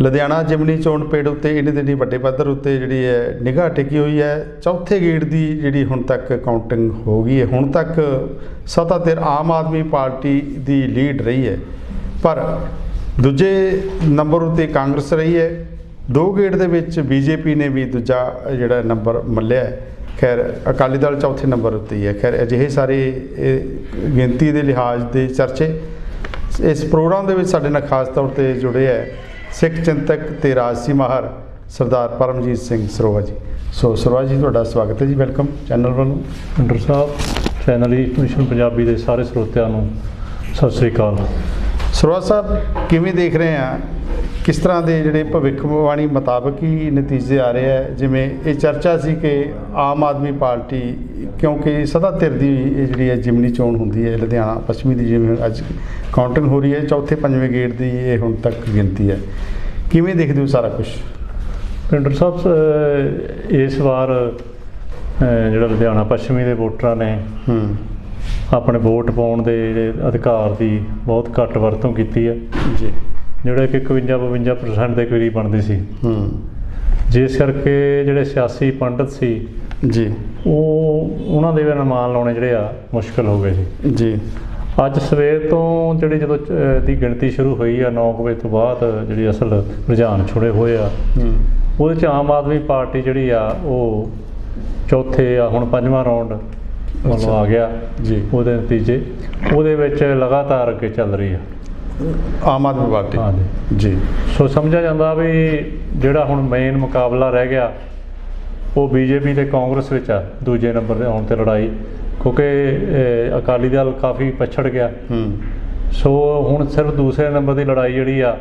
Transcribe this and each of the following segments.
ਲੁਧਿਆਣਾ ਜਿਮਨੀ ਚੋਣ ਪੇੜ ਉੱਤੇ ਇਹਨੇ ਦਿਨੀ ਵੱਡੇ ਪੱਧਰ ਉੱਤੇ ਜਿਹੜੀ ਹੈ ਨਿਗਾਹ ਟਿਕੀ ਹੋਈ ਹੈ। ਚੌਥੇ ਗੇੜ ਦੀ ਜਿਹੜੀ ਹੁਣ ਤੱਕ ਕਾਊਂਟਿੰਗ ਹੋ ਗਈ ਹੈ। ਹੁਣ ਤੱਕ ਸੱਤਾਧਿਰ ਆਮ ਆਦਮੀ ਪਾਰਟੀ ਦੀ ਲੀਡ ਰਹੀ ਹੈ। ਪਰ ਦੂਜੇ ਨੰਬਰ ਉੱਤੇ ਕਾਂਗਰਸ ਰਹੀ ਹੈ। ਦੋ ਗੇੜ ਦੇ ਵਿੱਚ ਬੀਜੇਪੀ ਨੇ ਵੀ ਦੂਜਾ ਜਿਹੜਾ ਨੰਬਰ ਮੱਲਿਆ ਹੈ। ਖੈਰ, ਅਕਾਲੀ ਦਲ ਚੌਥੇ ਨੰਬਰ ਉੱਤੇ ਹੀ ਹੈ। ਖੈਰ, ਅਜਿਹੇ ਸਾਰੇ ਗਿਣਤੀ ਦੇ ਲਿਹਾਜ਼ ਦੇ ਚਰਚੇ ਇਸ ਪ੍ਰੋਗਰਾਮ ਦੇ ਵਿੱਚ ਸਾਡੇ ਨਾਲ ਖਾਸ ਤੌਰ ਤੇ ਜੁੜੇ ਹੈ। ਸਿੱਖ ਚਿੰਤਕ ਤੇ ਰਾਜਸੀ ਮਾਹਰ ਸਰਦਾਰ ਪਰਮਜੀਤ ਸਿੰਘ ਸਰੋਵਾ ਜੀ। ਸੋ ਸਰੋਵਾ ਜੀ ਤੁਹਾਡਾ ਸਵਾਗਤ ਹੈ ਜੀ। ਵੈਲਕਮ ਚੈਨਲ ਵੱਲੋਂ। ਅੰਡਰ ਸਾਹਿਬ ਚੈਨਲ ਈ ਮਿਸ਼ਨ ਪੰਜਾਬੀ ਦੇ ਸਾਰੇ ਸਰੋਤਿਆਂ ਨੂੰ ਸਤਿ ਸ੍ਰੀ ਅਕਾਲ। ਸਰੋਵਾ ਸਾਹਿਬ ਕਿਵੇਂ ਦੇਖ ਰਹੇ ਆ? ਕਿਸ ਤਰ੍ਹਾਂ ਦੇ ਜਿਹੜੇ ਭਵਿੱਖਬਾਣੀ ਮੁਤਾਬਕ ਹੀ ਨਤੀਜੇ ਆ ਰਹੇ ਆ? ਜਿਵੇਂ ਇਹ ਚਰਚਾ ਸੀ ਕਿ ਆਮ ਆਦਮੀ ਪਾਰਟੀ ਕਿਉਂਕਿ ਸਦਾ ਧਿਰ ਦੀ ਇਹ ਜਿਹੜੀ ਹੈ ਜਿਮਨੀ ਚੋਣ ਹੁੰਦੀ ਹੈ ਲੁਧਿਆਣਾ ਪੱਛਮੀ ਦੀ ਜਿਵੇਂ ਅੱਜ ਕਾਊਂਟਿੰਗ ਹੋ ਰਹੀ ਹੈ ਚੌਥੇ ਪੰਜਵੇਂ ਗੇੜ ਦੀ ਇਹ ਹੁਣ ਤੱਕ ਗਿਣਤੀ ਹੈ। ਕਿਵੇਂ ਦੇਖਦੇ ਹੋ ਸਾਰਾ ਕੁਝ ਅੰਡਰ ਸਾਹਿਬ ਇਸ ਵਾਰ ਜਿਹੜਾ ਲੁਧਿਆਣਾ ਪੱਛਮੀ ਦੇ ਵੋਟਰਾਂ ਨੇ ਹੂੰ। ਆਪਣੇ ਵੋਟ ਪਾਉਣ ਦੇ ਜਿਹੜੇ ਅਧਿਕਾਰ ਦੀ ਬਹੁਤ ਘੱਟ ਵਰਤੋਂ ਕੀਤੀ ਹੈ। ਜੀ। ਜਿਹੜਾ ਕਿ 51-52% ਦੇ ਕਰੀਬ ਬਣਦੀ ਸੀ। ਹੂੰ। ਜਿਸ ਕਰਕੇ ਜਿਹੜੇ ਸਿਆਸੀ ਪੰਡਤ ਸੀ ਜੀ। ਉਹ ਉਹਨਾਂ ਦੇ ਵੀ ਅਨੁਮਾਨ ਲਾਉਣੇ ਜਿਹੜੇ ਆ ਮੁਸ਼ਕਲ ਹੋ ਗਏ ਸੀ। ਜੀ। ਅੱਜ ਸਵੇਰ ਤੋਂ ਜਿਹੜੀ ਜਦੋਂ ਦੀ ਗਿਣਤੀ ਸ਼ੁਰੂ ਹੋਈ ਆ 9 ਵਜੇ ਤੋਂ ਬਾਅਦ ਜਿਹੜੀ ਅਸਲ ਰੁਝਾਨ ਛੁੜੇ ਹੋਏ ਆ। ਹੂੰ ਉਹਦੇ ਚ ਆਮ ਆਦਮੀ ਪਾਰਟੀ ਜਿਹੜੀ ਆ ਉਹ ਚੌਥੇ ਆ ਹੁਣ ਪੰਜਵਾਂ ਰਾਉਂਡ ਮਤਲਬ। ਆ ਗਿਆ। ਜੀ। ਉਹਦੇ ਨਤੀਜੇ। ਉਹਦੇ ਵਿੱਚ ਲਗਾਤਾਰ ਅੱਗੇ ਚੱਲ ਰਹੀ ਆ। ਆਮ ਆਦਮੀ ਪਾਰਟੀ। ਹਾਂਜੀ। ਜੀ। ਸੋ ਸਮਝਿਆ ਜਾਂਦਾ ਵੀ ਜਿਹੜਾ ਹੁਣ ਮੇਨ ਮੁਕਾਬਲਾ ਰਹਿ ਗਿਆ ਉਹ ਬੀਜੇਪੀ ਤੇ ਕਾਂਗਰਸ ਵਿੱਚ ਆ ਦੂਜੇ ਨੰਬਰ ਤੇ ਆਉਣ ਤੇ ਲੜਾਈ। ਕਿਉਂਕਿ ਅਕਾਲੀ ਦਲ ਕਾਫੀ ਪਛੜ ਗਿਆ। ਹੂੰ। ਸੋ ਹੁਣ ਸਿਰਫ ਦੂਸਰੇ ਨੰਬਰ ਦੀ ਲੜਾਈ ਜਿਹੜੀ ਆ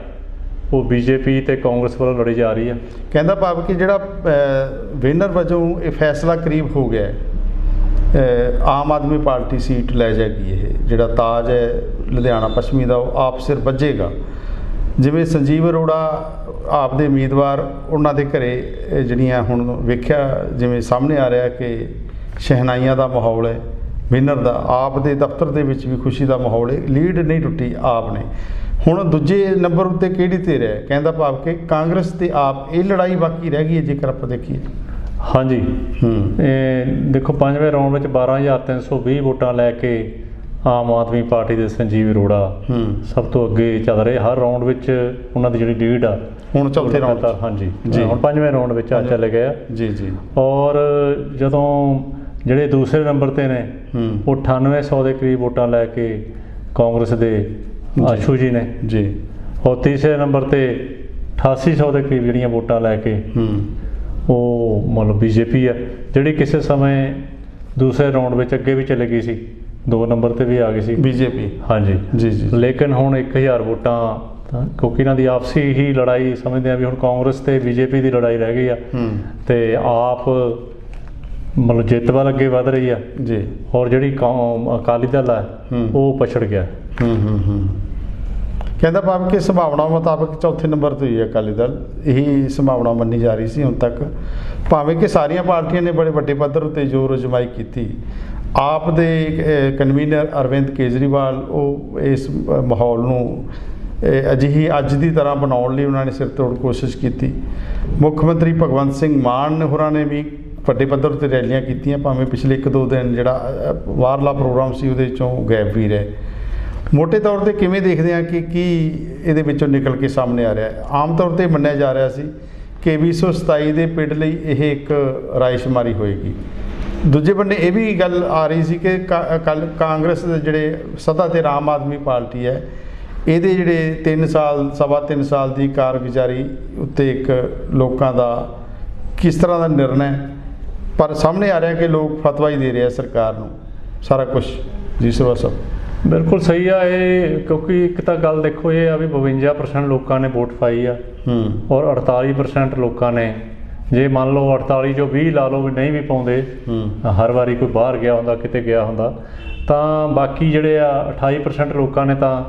ਉਹ ਬੀਜੇਪੀ ਤੇ ਕਾਂਗਰਸ ਵੱਲੋਂ ਲੜੀ ਜਾ ਰਹੀ ਆ। ਕਹਿੰਦਾ ਭਾਵ ਕਿ ਜਿਹੜਾ ਵਿਨਰ ਵਜੋਂ ਇਹ ਫੈਸਲਾ ਕਰੀਬ ਹੋ ਗਿਆ ਆਮ ਆਦਮੀ ਪਾਰਟੀ ਸੀਟ ਲੈ ਜਾਏਗੀ ਇਹ। ਜਿਹੜਾ ਤਾਜ ਹੈ ਲੁਧਿਆਣਾ ਪੱਛਮੀ ਦਾ ਉਹ ਆਪ ਸਿਰ ਵੱਜੇਗਾ। ਜਿਵੇਂ ਸੰਜੀਵ ਅਰੋੜਾ ਆਪ ਦੇ ਉਮੀਦਵਾਰ ਉਹਨਾਂ ਦੇ ਘਰੇ ਜਿਹੜੀਆਂ ਹੁਣ ਵੇਖਿਆ ਜਿਵੇਂ ਸਾਹਮਣੇ ਆ ਰਿਹਾ ਕਿ ਸ਼ਹਿਨਾਈਆਂ ਦਾ ਮਾਹੌਲ ਹੈ ਵਿਨਰ ਦਾ ਆਪ ਦੇ ਦਫ਼ਤਰ ਦੇ ਵਿੱਚ ਵੀ ਖੁਸ਼ੀ ਦਾ ਮਾਹੌਲ ਹੈ ਲੀਡ ਨਹੀਂ ਟੁੱਟੀ ਆਪ ਨੇ। ਹੁਣ ਦੂਜੇ ਨੰਬਰ ਉੱਤੇ ਕਿਹੜੀ ਧਿਰ ਹੈ ਕਹਿੰਦਾ ਭਾਵ ਕਿ ਕਾਂਗਰਸ ਤੇ ਆਪ ਇਹ ਲੜਾਈ ਬਾਕੀ ਰਹਿ ਗਈ ਹੈ ਜੇਕਰ ਆਪਾਂ ਦੇਖੀਏ। ਹਾਂਜੀ। ਹੂੰ। ਇਹ ਦੇਖੋ ਪੰਜਵੇਂ ਰਾਉਂਡ ਵਿੱਚ 12320 ਵੋਟਾਂ ਲੈ ਕੇ ਆਮ ਆਦਮੀ ਪਾਰਟੀ ਦੇ ਸੰਜੀਵ ਅਰੋੜਾ ਸਭ ਤੋਂ ਅੱਗੇ ਚੱਲ ਰਹੇ ਹਰ ਰਾਉਂਡ ਵਿੱਚ ਉਹਨਾਂ ਦੀ ਜਿਹੜੀ ਲੀਡ ਆ ਹੁਣ ਚੌਥੇ ਰਾਉਂਡ ਹਾਂਜੀ ਜੀ। ਹੁਣ ਪੰਜਵੇਂ ਰਾਉਂਡ ਵਿੱਚ ਆ ਚੱਲੇ ਗਏ ਆ। ਜੀ ਜੀ। ਔਰ ਜਦੋਂ ਜਿਹੜੇ ਦੂਸਰੇ ਨੰਬਰ ਤੇ ਨੇ ਉਹ 9800 ਦੇ ਕਰੀਬ ਵੋਟਾਂ ਲੈ ਕੇ ਕਾਂਗਰਸ ਦੇ ਆਸ਼ੂ ਜੀ ਨੇ। ਜੀ। ਔਰ ਤੀਸਰੇ ਨੰਬਰ ਤੇ 8800 ਦੇ ਕਰੀਬ ਜਿਹੜੀਆਂ ਵੋਟਾਂ ਲੈ ਕੇ ਉਹ ਮਤਲਬ ਬੀਜੇਪੀ ਆ ਜਿਹੜੀ ਕਿਸੇ ਸਮੇਂ ਦੂਸਰੇ ਰਾਉਂਡ ਵਿੱਚ ਅੱਗੇ ਵੀ ਚਲੇ ਗਈ ਸੀ। ਦੋ ਨੰਬਰ ਤੇ ਵੀ ਆ ਗਈ ਸੀ। ਬੀਜੇਪੀ। ਹਾਂਜੀ। ਜੀ ਜੀ ਲੇਕਿਨ ਹੁਣ 1000 ਵੋਟਾਂ ਤਾਂ ਕਿਉਂਕਿ ਇਹਨਾਂ ਦੀ ਆਪਸੀ ਹੀ ਲੜਾਈ ਸਮਝਦੇ ਆ ਵੀ ਹੁਣ ਕਾਂਗਰਸ ਤੇ ਬੀਜੇਪੀ ਦੀ ਲੜਾਈ ਰਹਿ ਗਈ ਆ। ਤੇ ਆਪ ਮਤਲਬ ਜਿੱਤ ਵੱਲ ਅੱਗੇ ਵਧ ਰਹੀ ਆ। ਜੀ। ਔਰ ਜਿਹੜੀ ਅਕਾਲੀ ਦਲ ਆ। ਉਹ ਪਛੜ ਗਿਆ। ਹੂੰ ਹੂੰ ਹੂੰ। ਕਹਿੰਦਾ ਭਾਵ ਕਿ ਸੰਭਾਵਨਾ ਮੁਤਾਬਕ ਚੌਥੇ ਨੰਬਰ ਤੇ ਹੀ ਹੈ ਅਕਾਲੀ ਦਲ। ਇਹੀ ਸੰਭਾਵਨਾ ਮੰਨੀ ਜਾ ਰਹੀ ਸੀ ਹੁਣ ਤੱਕ। ਭਾਵੇਂ ਕਿ ਸਾਰੀਆਂ ਪਾਰਟੀਆਂ ਨੇ ਬੜੇ ਵੱਡੇ ਪੱਧਰ ਉੱਤੇ ਜ਼ੋਰ ਅਜਮਾਈ ਕੀਤੀ। ਆਪ ਦੇ ਕਨਵੀਨਰ ਅਰਵਿੰਦ ਕੇਜਰੀਵਾਲ ਉਹ ਇਸ ਮਾਹੌਲ ਨੂੰ ਅਜਿਹੀ ਅੱਜ ਦੀ ਤਰ੍ਹਾਂ ਬਣਾਉਣ ਲਈ ਉਹਨਾਂ ਨੇ ਸਿਰ ਤੋੜ ਕੋਸ਼ਿਸ਼ ਕੀਤੀ। ਮੁੱਖ ਮੰਤਰੀ ਭਗਵੰਤ ਸਿੰਘ ਮਾਨ ਹੋਰਾਂ ਨੇ ਵੀ ਵੱਡੇ ਪੱਧਰ 'ਤੇ ਰੈਲੀਆਂ ਕੀਤੀਆਂ ਭਾਵੇਂ ਪਿਛਲੇ 1-2 ਦਿਨ ਜਿਹੜਾ ਅ, ਬਾਹਰਲਾ ਪ੍ਰੋਗਰਾਮ ਸੀ ਉਹਦੇ ਚੋਂ ਗੈਪ ਵੀ ਰਹੇ। ਮੋٹے ਤੌਰ ਤੇ ਕਿਵੇਂ ਦੇਖਦੇ ਆ ਕਿ ਕੀ ਇਹਦੇ ਵਿੱਚੋਂ ਨਿਕਲ ਕੇ ਸਾਹਮਣੇ ਆ ਰਿਹਾ ਹੈ? ਆਮ ਤੌਰ ਤੇ ਮੰਨਿਆ ਜਾ ਰਿਹਾ ਸੀ ਕਿ 227 ਦੇ ਪਿੰਡ ਲਈ ਇਹ ਇੱਕ ਰਾਇਸ਼ੁਮਾਰੀ ਹੋਏਗੀ। ਦੂਜੇ ਬੰਨੇ ਇਹ ਵੀ ਗੱਲ ਆ ਰਹੀ ਸੀ ਕਿ ਕਾ- ਕੱਲ੍ਹ ਕਾਂਗਰਸ ਦੇ ਜਿਹੜੇ ਸਦਾ ਤੇ ਆਮ ਆਦਮੀ ਪਾਰਟੀ ਹੈ ਇਹਦੇ ਜਿਹੜੇ 3 ਸਾਲ ਸਵਾ 3 ਸਾਲ ਦੀ ਕਾਰਗੁਜ਼ਾਰੀ ਉੱਤੇ ਇੱਕ ਲੋਕਾਂ ਦਾ ਕਿਸ ਤਰ੍ਹਾਂ ਦਾ ਨਿਰਣਾ ਪਰ ਸਾਹਮਣੇ ਆ ਰਿਹਾ ਕਿ ਲੋਕ ਫਤਵਾ ਹੀ ਦੇ ਰਹੇ ਆ ਸਰਕਾਰ ਨੂੰ। ਸਾਰਾ ਕੁਝ ਜੀ ਸਰਵਾ ਸਾਹਿਬ ਬਿਲਕੁਲ ਸਹੀ ਆ ਇਹ ਕਿਉਂਕਿ ਇੱਕ ਤਾਂ ਗੱਲ ਦੇਖੋ ਇਹ ਆ ਵੀ 52% ਲੋਕਾਂ ਨੇ ਵੋਟ ਪਾਈ ਆ ਹੂੰ। ਔਰ 48% ਲੋਕਾਂ ਨੇ ਜੇ ਮੰਨ ਲਓ 48 ਚੋਂ 20 ਲਾ ਲਓ ਵੀ ਨਹੀਂ ਵੀ ਪਾਉਂਦੇ ਹਰ ਵਾਰੀ ਕੋਈ ਬਾਹਰ ਗਿਆ ਹੁੰਦਾ ਕਿਤੇ ਗਿਆ ਹੁੰਦਾ ਤਾਂ ਬਾਕੀ ਜਿਹੜੇ ਆ 28% ਲੋਕਾਂ ਨੇ ਤਾਂ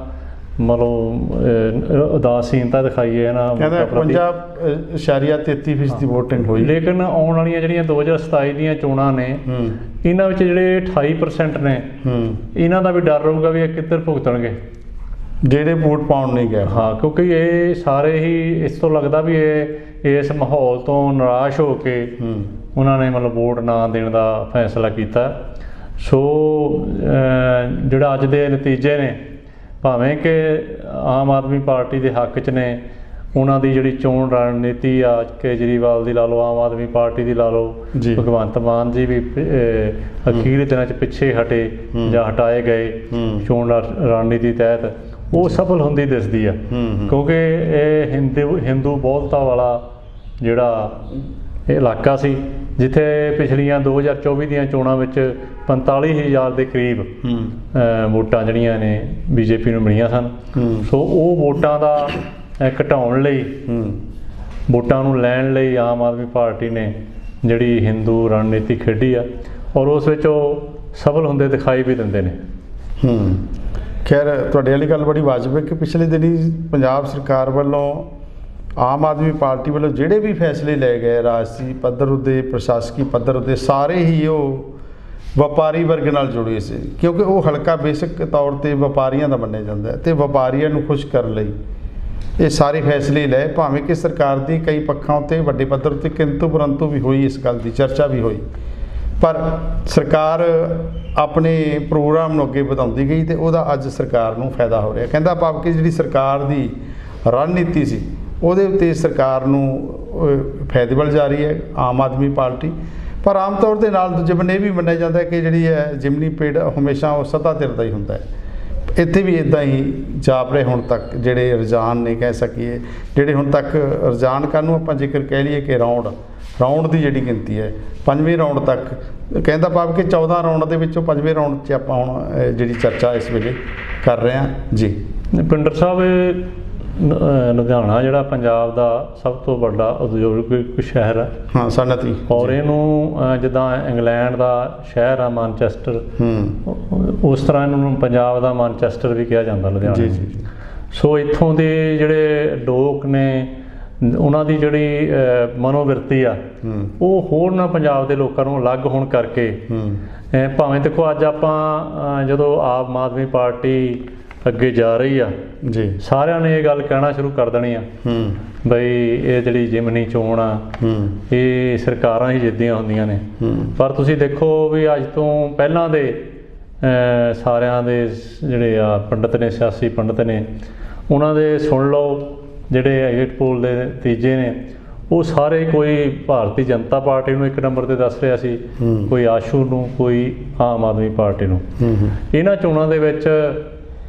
ਮਤਲਬ ਉਦਾਸੀਨਤਾ ਦਿਖਾਈ ਹੈ ਨਾ ਕਹਿੰਦਾ ਵੋਟਾਂ ਪ੍ਰਤੀ। 50.33% ਫੀਸਦੀ VOTING ਹੋਈ। ਲੇਕਿਨ ਆਉਣ ਵਾਲੀਆਂ ਜਿਹੜੀਆਂ 2027 ਦੀਆਂ ਚੋਣਾਂ ਨੇ ਇਹਨਾਂ ਵਿੱਚ ਜਿਹੜੇ 28% ਨੇ ਇਹਨਾਂ ਦਾ ਵੀ ਡਰ ਰਹੂਗਾ ਵੀ ਇਹ ਕਿੱਧਰ ਭੁਗਤਣਗੇ। ਜਿਹੜੇ ਵੋਟ ਪਾਉਣ ਨਹੀਂ ਗਏ ਹਾਂ ਕਿਉਂਕਿ ਇਹ ਸਾਰੇ ਹੀ ਇਸ ਤੋਂ ਲੱਗਦਾ ਵੀ ਇਹ ਇਸ ਮਾਹੌਲ ਤੋਂ ਨਿਰਾਸ਼ ਹੋ ਕੇ ਉਹਨਾਂ ਨੇ ਮਤਲਬ ਵੋਟ ਨਾ ਦੇਣ ਦਾ ਫੈਸਲਾ ਕੀਤਾ ਸੋ ਜਿਹੜਾ ਅੱਜ ਦੇ ਨਤੀਜੇ ਨੇ ਭਾਵੇਂ ਕਿ ਆਮ ਆਦਮੀ ਪਾਰਟੀ ਦੇ ਹੱਕ 'ਚ ਨੇ ਉਹਨਾਂ ਦੀ ਜਿਹੜੀ ਚੋਣ ਰਣਨੀਤੀ ਆ ਕੇਜਰੀਵਾਲ ਦੀ ਲਾ ਲਓ ਆਮ ਆਦਮੀ ਪਾਰਟੀ ਦੀ ਲਾ ਲਓ। ਭਗਵੰਤ ਮਾਨ ਜੀ ਵੀ ਅਖੀਰ ਦਿਨਾਂ 'ਚ ਪਿੱਛੇ ਹਟੇ। ਜਾਂ ਹਟਾਏ ਗਏ। ਚੋਣ ਰਣਨੀਤੀ ਤਹਿਤ ਉਹ ਸਫਲ ਹੁੰਦੀ ਦਿਸਦੀ ਆ। ਕਿਉਂਕਿ ਇਹ ਹਿੰਦੂ ਹਿੰਦੂ ਬਹੁਲਤਾ ਵਾਲਾ ਜਿਹੜਾ ਇਹ ਇਲਾਕਾ ਸੀ ਜਿੱਥੇ ਪਿਛਲੀਆਂ 2024 ਦੀਆਂ ਚੋਣਾਂ ਵਿੱਚ 45000 ਦੇ ਕਰੀਬ ਵੋਟਾਂ ਜਿਹੜੀਆਂ ਨੇ ਬੀਜੇਪੀ ਨੂੰ ਮਿਲੀਆਂ ਸਨ। ਸੋ ਉਹ ਵੋਟਾਂ ਦਾ ਘਟਾਉਣ ਲਈ ਵੋਟਾਂ ਨੂੰ ਲੈਣ ਲਈ ਆਮ ਆਦਮੀ ਪਾਰਟੀ ਨੇ ਜਿਹੜੀ ਹਿੰਦੂ ਰਣਨੀਤੀ ਖੇਡੀ ਆ ਔਰ ਉਸ ਵਿੱਚ ਉਹ ਸਫਲ ਹੁੰਦੇ ਦਿਖਾਈ ਵੀ ਦਿੰਦੇ ਨੇ। ਹੂੰ। ਖੈਰ, ਤੁਹਾਡੇ ਵਾਲੀ ਗੱਲ ਬੜੀ ਵਾਜਬ ਹੈ ਕਿ ਪਿਛਲੇ ਦਿਨੀ ਪੰਜਾਬ ਸਰਕਾਰ ਵੱਲੋਂ ਆਮ ਆਦਮੀ ਪਾਰਟੀ ਵੱਲੋਂ ਜਿਹੜੇ ਵੀ ਫੈਸਲੇ ਲਏ ਗਏ, ਰਾਜਸੀ ਪੱਧਰ ਉਤੇ, ਪ੍ਰਸ਼ਾਸਕੀ ਪੱਧਰ ਉਤੇ, ਸਾਰੇ ਹੀ ਉਹ ਵਪਾਰੀ ਵਰਗ ਨਾਲ ਜੁੜੇ ਸੀ। ਕਿਉਂਕਿ ਉਹ ਹਲਕਾ ਬੇਸਿਕ ਤੌਰ ਤੇ ਵਪਾਰੀਆਂ ਦਾ ਮੰਨਿਆ ਜਾਂਦਾ ਹੈ ਤੇ ਵਪਾਰੀਆਂ ਨੂੰ ਖੁਸ਼ ਕਰਨ ਲਈ ਇਹ ਸਾਰੇ ਫੈਸਲੇ ਲਏ। ਭਾਵੇਂ ਕਿ ਸਰਕਾਰ ਦੀ ਕਈ ਪੱਖਾਂ ਉਤੇ ਵੱਡੇ ਪੱਧਰ ਉਤੇ ਕਿੰਤੂ ਪਰੰਤੂ ਵੀ ਹੋਈ, ਇਸ ਗੱਲ ਦੀ ਚਰਚਾ ਵੀ ਹੋਈ। ਪਰ ਸਰਕਾਰ ਆਪਣੇ ਪ੍ਰੋਗਰਾਮ ਨੂੰ ਅੱਗੇ ਵਧਾਉਂਦੀ ਗਈ ਤੇ ਉਹਦਾ ਅੱਜ ਸਰਕਾਰ ਨੂੰ ਫਾਇਦਾ ਹੋ ਰਿਹਾ। ਕਹਿੰਦਾ ਭਾਵ ਕਿ ਜਿਹੜੀ ਸਰਕਾਰ ਦੀ ਰਣਨੀਤੀ ਸੀ ਉਹਦੇ ਉੱਤੇ ਸਰਕਾਰ ਨੂੰ ਅਹ, ਫਾਇਦੇਵਲ ਜਾ ਰਹੀ ਹੈ ਆਮ ਆਦਮੀ ਪਾਰਟੀ। ਪਰ ਆਮ ਤੌਰ ਦੇ ਨਾਲ ਦੂਜੇ ਬੰਨੇ ਇਹ ਵੀ ਮੰਨਿਆ ਜਾਂਦਾ ਕਿ ਜਿਹੜੀ ਹੈ ਜਿਮਨੀ ਪੇੜ ਹਮੇਸ਼ਾ ਉਹ ਸੱਤਾ ਧਿਰ ਦਾ ਹੀ ਹੁੰਦਾ ਹੈ। ਇੱਥੇ ਵੀ ਇਦਾਂ ਹੀ ਜਾਪ ਰਹੇ ਹੁਣ ਤੱਕ ਜਿਹੜੇ ਰੁਝਾਨ ਨੇ ਕਹਿ ਸਕੀਏ ਜਿਹੜੇ ਹੁਣ ਤੱਕ ਰੁਝਾਨ ਨੂੰ ਆਪਾਂ ਜੇਕਰ ਕਹਿ ਲਈਏ ਕਿ ਰੌਂਡ ਰਾਉਂਡ ਦੀ ਜਿਹੜੀ ਗਿਣਤੀ ਹੈ ਪੰਜਵੇਂ ਰਾਉਂਡ ਤੱਕ ਕਹਿੰਦਾ ਭਾਵ ਕਿ 14 ਰਾਉਂਡ ਦੇ ਵਿੱਚੋਂ ਪੰਜਵੇਂ ਰਾਉਂਡ 'ਚ ਆਪਾਂ ਹੁਣ ਜਿਹੜੀ ਚਰਚਾ ਇਸ ਵੇਲੇ ਕਰ ਰਹੇ ਹਾਂ। ਜੀ। ਪਿੰਡਰ ਸਾਹਿਬ ਲੁਧਿਆਣਾ ਜਿਹੜਾ ਪੰਜਾਬ ਦਾ ਸਭ ਤੋਂ ਵੱਡਾ ਉਦਯੋਗਿਕ ਸ਼ਹਿਰ ਹੈ। ਹਾਂ ਸਨਅਤੀ। ਔਰ ਇਹਨੂੰ ਜਿੱਦਾਂ ਇੰਗਲੈਂਡ ਦਾ ਸ਼ਹਿਰ ਆ ਮਾਨਚੈਸਟਰ ਹੂੰ। ਉਸ ਤਰ੍ਹਾਂ ਇਹਨੂੰ ਪੰਜਾਬ ਦਾ ਮਾਨਚੈਸਟਰ ਵੀ ਕਿਹਾ ਜਾਂਦਾ ਲੁਧਿਆਣਾ ਜੀ ਜੀ। ਸੋ ਇੱਥੋਂ ਦੇ ਜਿਹੜੇ ਲੋਕ ਨੇ ਉਹਨਾਂ ਦੀ ਜਿਹੜੀ ਮਨੋਵਿਰਤੀ ਆ ਉਹ ਹੋਰ ਨਾ ਪੰਜਾਬ ਦੇ ਲੋਕਾਂ ਨੂੰ ਅਲੱਗ ਹੋਣ ਕਰਕੇ ਭਾਵੇਂ ਦੇਖੋ ਅੱਜ ਆਪਾਂ ਜਦੋਂ ਆਮ ਆਦਮੀ ਪਾਰਟੀ ਅੱਗੇ ਜਾ ਰਹੀ ਆ ਜੀ। ਸਾਰਿਆਂ ਨੇ ਇਹ ਗੱਲ ਕਹਿਣਾ ਸ਼ੁਰੂ ਕਰ ਦੇਣੀ ਆ ਹੂੰ। ਬਈ ਇਹ ਜਿਹੜੀ ਜਿਮਨੀ ਚੋਣ ਆ ਹੂੰ। ਇਹ ਸਰਕਾਰਾਂ ਹੀ ਜਿੱਦੀਆਂ ਹੁੰਦੀਆਂ ਨੇ। ਹੂੰ। ਪਰ ਤੁਸੀਂ ਦੇਖੋ ਵੀ ਅੱਜ ਤੋਂ ਪਹਿਲਾਂ ਦੇ ਸਾਰਿਆਂ ਦੇ ਜਿਹੜੇ ਆ ਪੰਡਤ ਨੇ ਸਿਆਸੀ ਪੰਡਤ ਨੇ ਉਹਨਾਂ ਦੇ ਸੁਣ ਲਓ ਜਿਹੜੇ ਐਗਜ਼ਿਟ ਪੋਲ ਦੇ ਨਤੀਜੇ ਨੇ ਉਹ ਸਾਰੇ ਕੋਈ ਭਾਰਤੀ ਜਨਤਾ ਪਾਰਟੀ ਨੂੰ ਇੱਕ ਨੰਬਰ ਤੇ ਦੱਸ ਰਿਹਾ ਸੀ। ਕੋਈ ਆਸ਼ੂ ਨੂੰ ਕੋਈ ਆਮ ਆਦਮੀ ਪਾਰਟੀ ਨੂੰ ਇਹਨਾਂ ਚੋਣਾਂ ਦੇ ਵਿੱਚ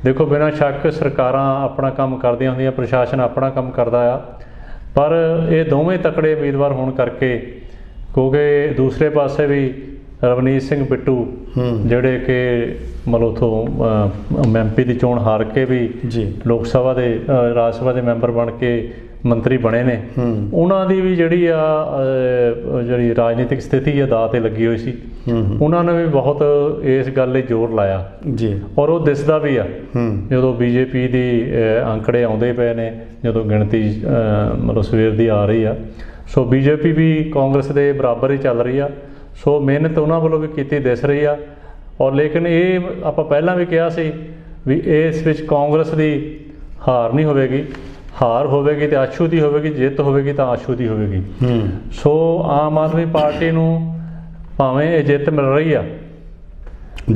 ਦੇਖੋ ਬਿਨਾਂ ਸ਼ੱਕ ਸਰਕਾਰਾਂ ਆਪਣਾ ਕੰਮ ਕਰਦੀਆਂ ਹੁੰਦੀਆਂ ਪ੍ਰਸ਼ਾਸਨ ਆਪਣਾ ਕੰਮ ਕਰਦਾ ਆ ਪਰ ਇਹ ਦੋਵੇਂ ਤਕੜੇ ਉਮੀਦਵਾਰ ਹੋਣ ਕਰਕੇ ਕਿਉਂਕਿ ਦੂਸਰੇ ਪਾਸੇ ਵੀ ਰਵਨੀਤ ਸਿੰਘ ਬਿੱਟੂ। ਜਿਹੜੇ ਕਿ ਮਤਲਬ ਤੋਂ ਐਮਪੀ ਦੀ ਚੋਣ ਹਾਰ ਕੇ ਵੀ ਜੀ। ਲੋਕ ਸਭਾ ਦੇ ਰਾਜ ਸਭਾ ਦੇ ਮੈਂਬਰ ਬਣ ਕੇ ਮੰਤਰੀ ਬਣੇ ਨੇ। ਉਹਨਾਂ ਦੀ ਵੀ ਜਿਹੜੀ ਆ ਜਿਹੜੀ ਰਾਜਨੀਤਿਕ ਸਥਿਤੀ ਆ ਦਾਅ ਤੇ ਲੱਗੀ ਹੋਈ ਸੀ। ਉਹਨਾਂ ਨੇ ਵੀ ਬਹੁਤ ਇਸ ਗੱਲ 'ਤੇ ਜ਼ੋਰ ਲਾਇਆ। ਜੀ। ਔਰ ਉਹ ਦਿਸਦਾ ਵੀ ਆ। ਜਦੋਂ ਬੀਜੇਪੀ ਦੀ ਅੰਕੜੇ ਆਉਂਦੇ ਪਏ ਨੇ ਜਦੋਂ ਗਿਣਤੀ ਮਤਲਬ ਸਵੇਰ ਦੀ ਆ ਰਹੀ ਆ। ਸੋ ਬੀਜੇਪੀ ਵੀ ਕਾਂਗਰਸ ਦੇ ਬਰਾਬਰ ਹੀ ਚੱਲ ਰਹੀ ਆ। ਸੋ ਮਿਹਨਤ ਉਹਨਾਂ ਵੱਲੋਂ ਵੀ ਕੀਤੀ ਦਿਸ ਰਹੀ ਆ। ਔਰ ਲੇਕਿਨ ਇਹ ਆਪਾਂ ਪਹਿਲਾਂ ਵੀ ਕਿਹਾ ਸੀ ਵੀ ਇਸ ਵਿੱਚ ਕਾਂਗਰਸ ਦੀ ਹਾਰ ਨਹੀਂ ਹੋਵੇਗੀ। ਹਾਰ ਹੋਵੇਗੀ ਤੇ ਆਸ਼ੂ ਦੀ ਹੋਵੇਗੀ ਜਿੱਤ ਹੋਵੇਗੀ ਤਾਂ ਆਸ਼ੂ ਦੀ ਹੋਵੇਗੀ। ਸੋ ਆਮ ਆਦਮੀ ਪਾਰਟੀ ਨੂੰ ਭਾਵੇਂ ਇਹ ਜਿੱਤ ਮਿਲ ਰਹੀ ਆ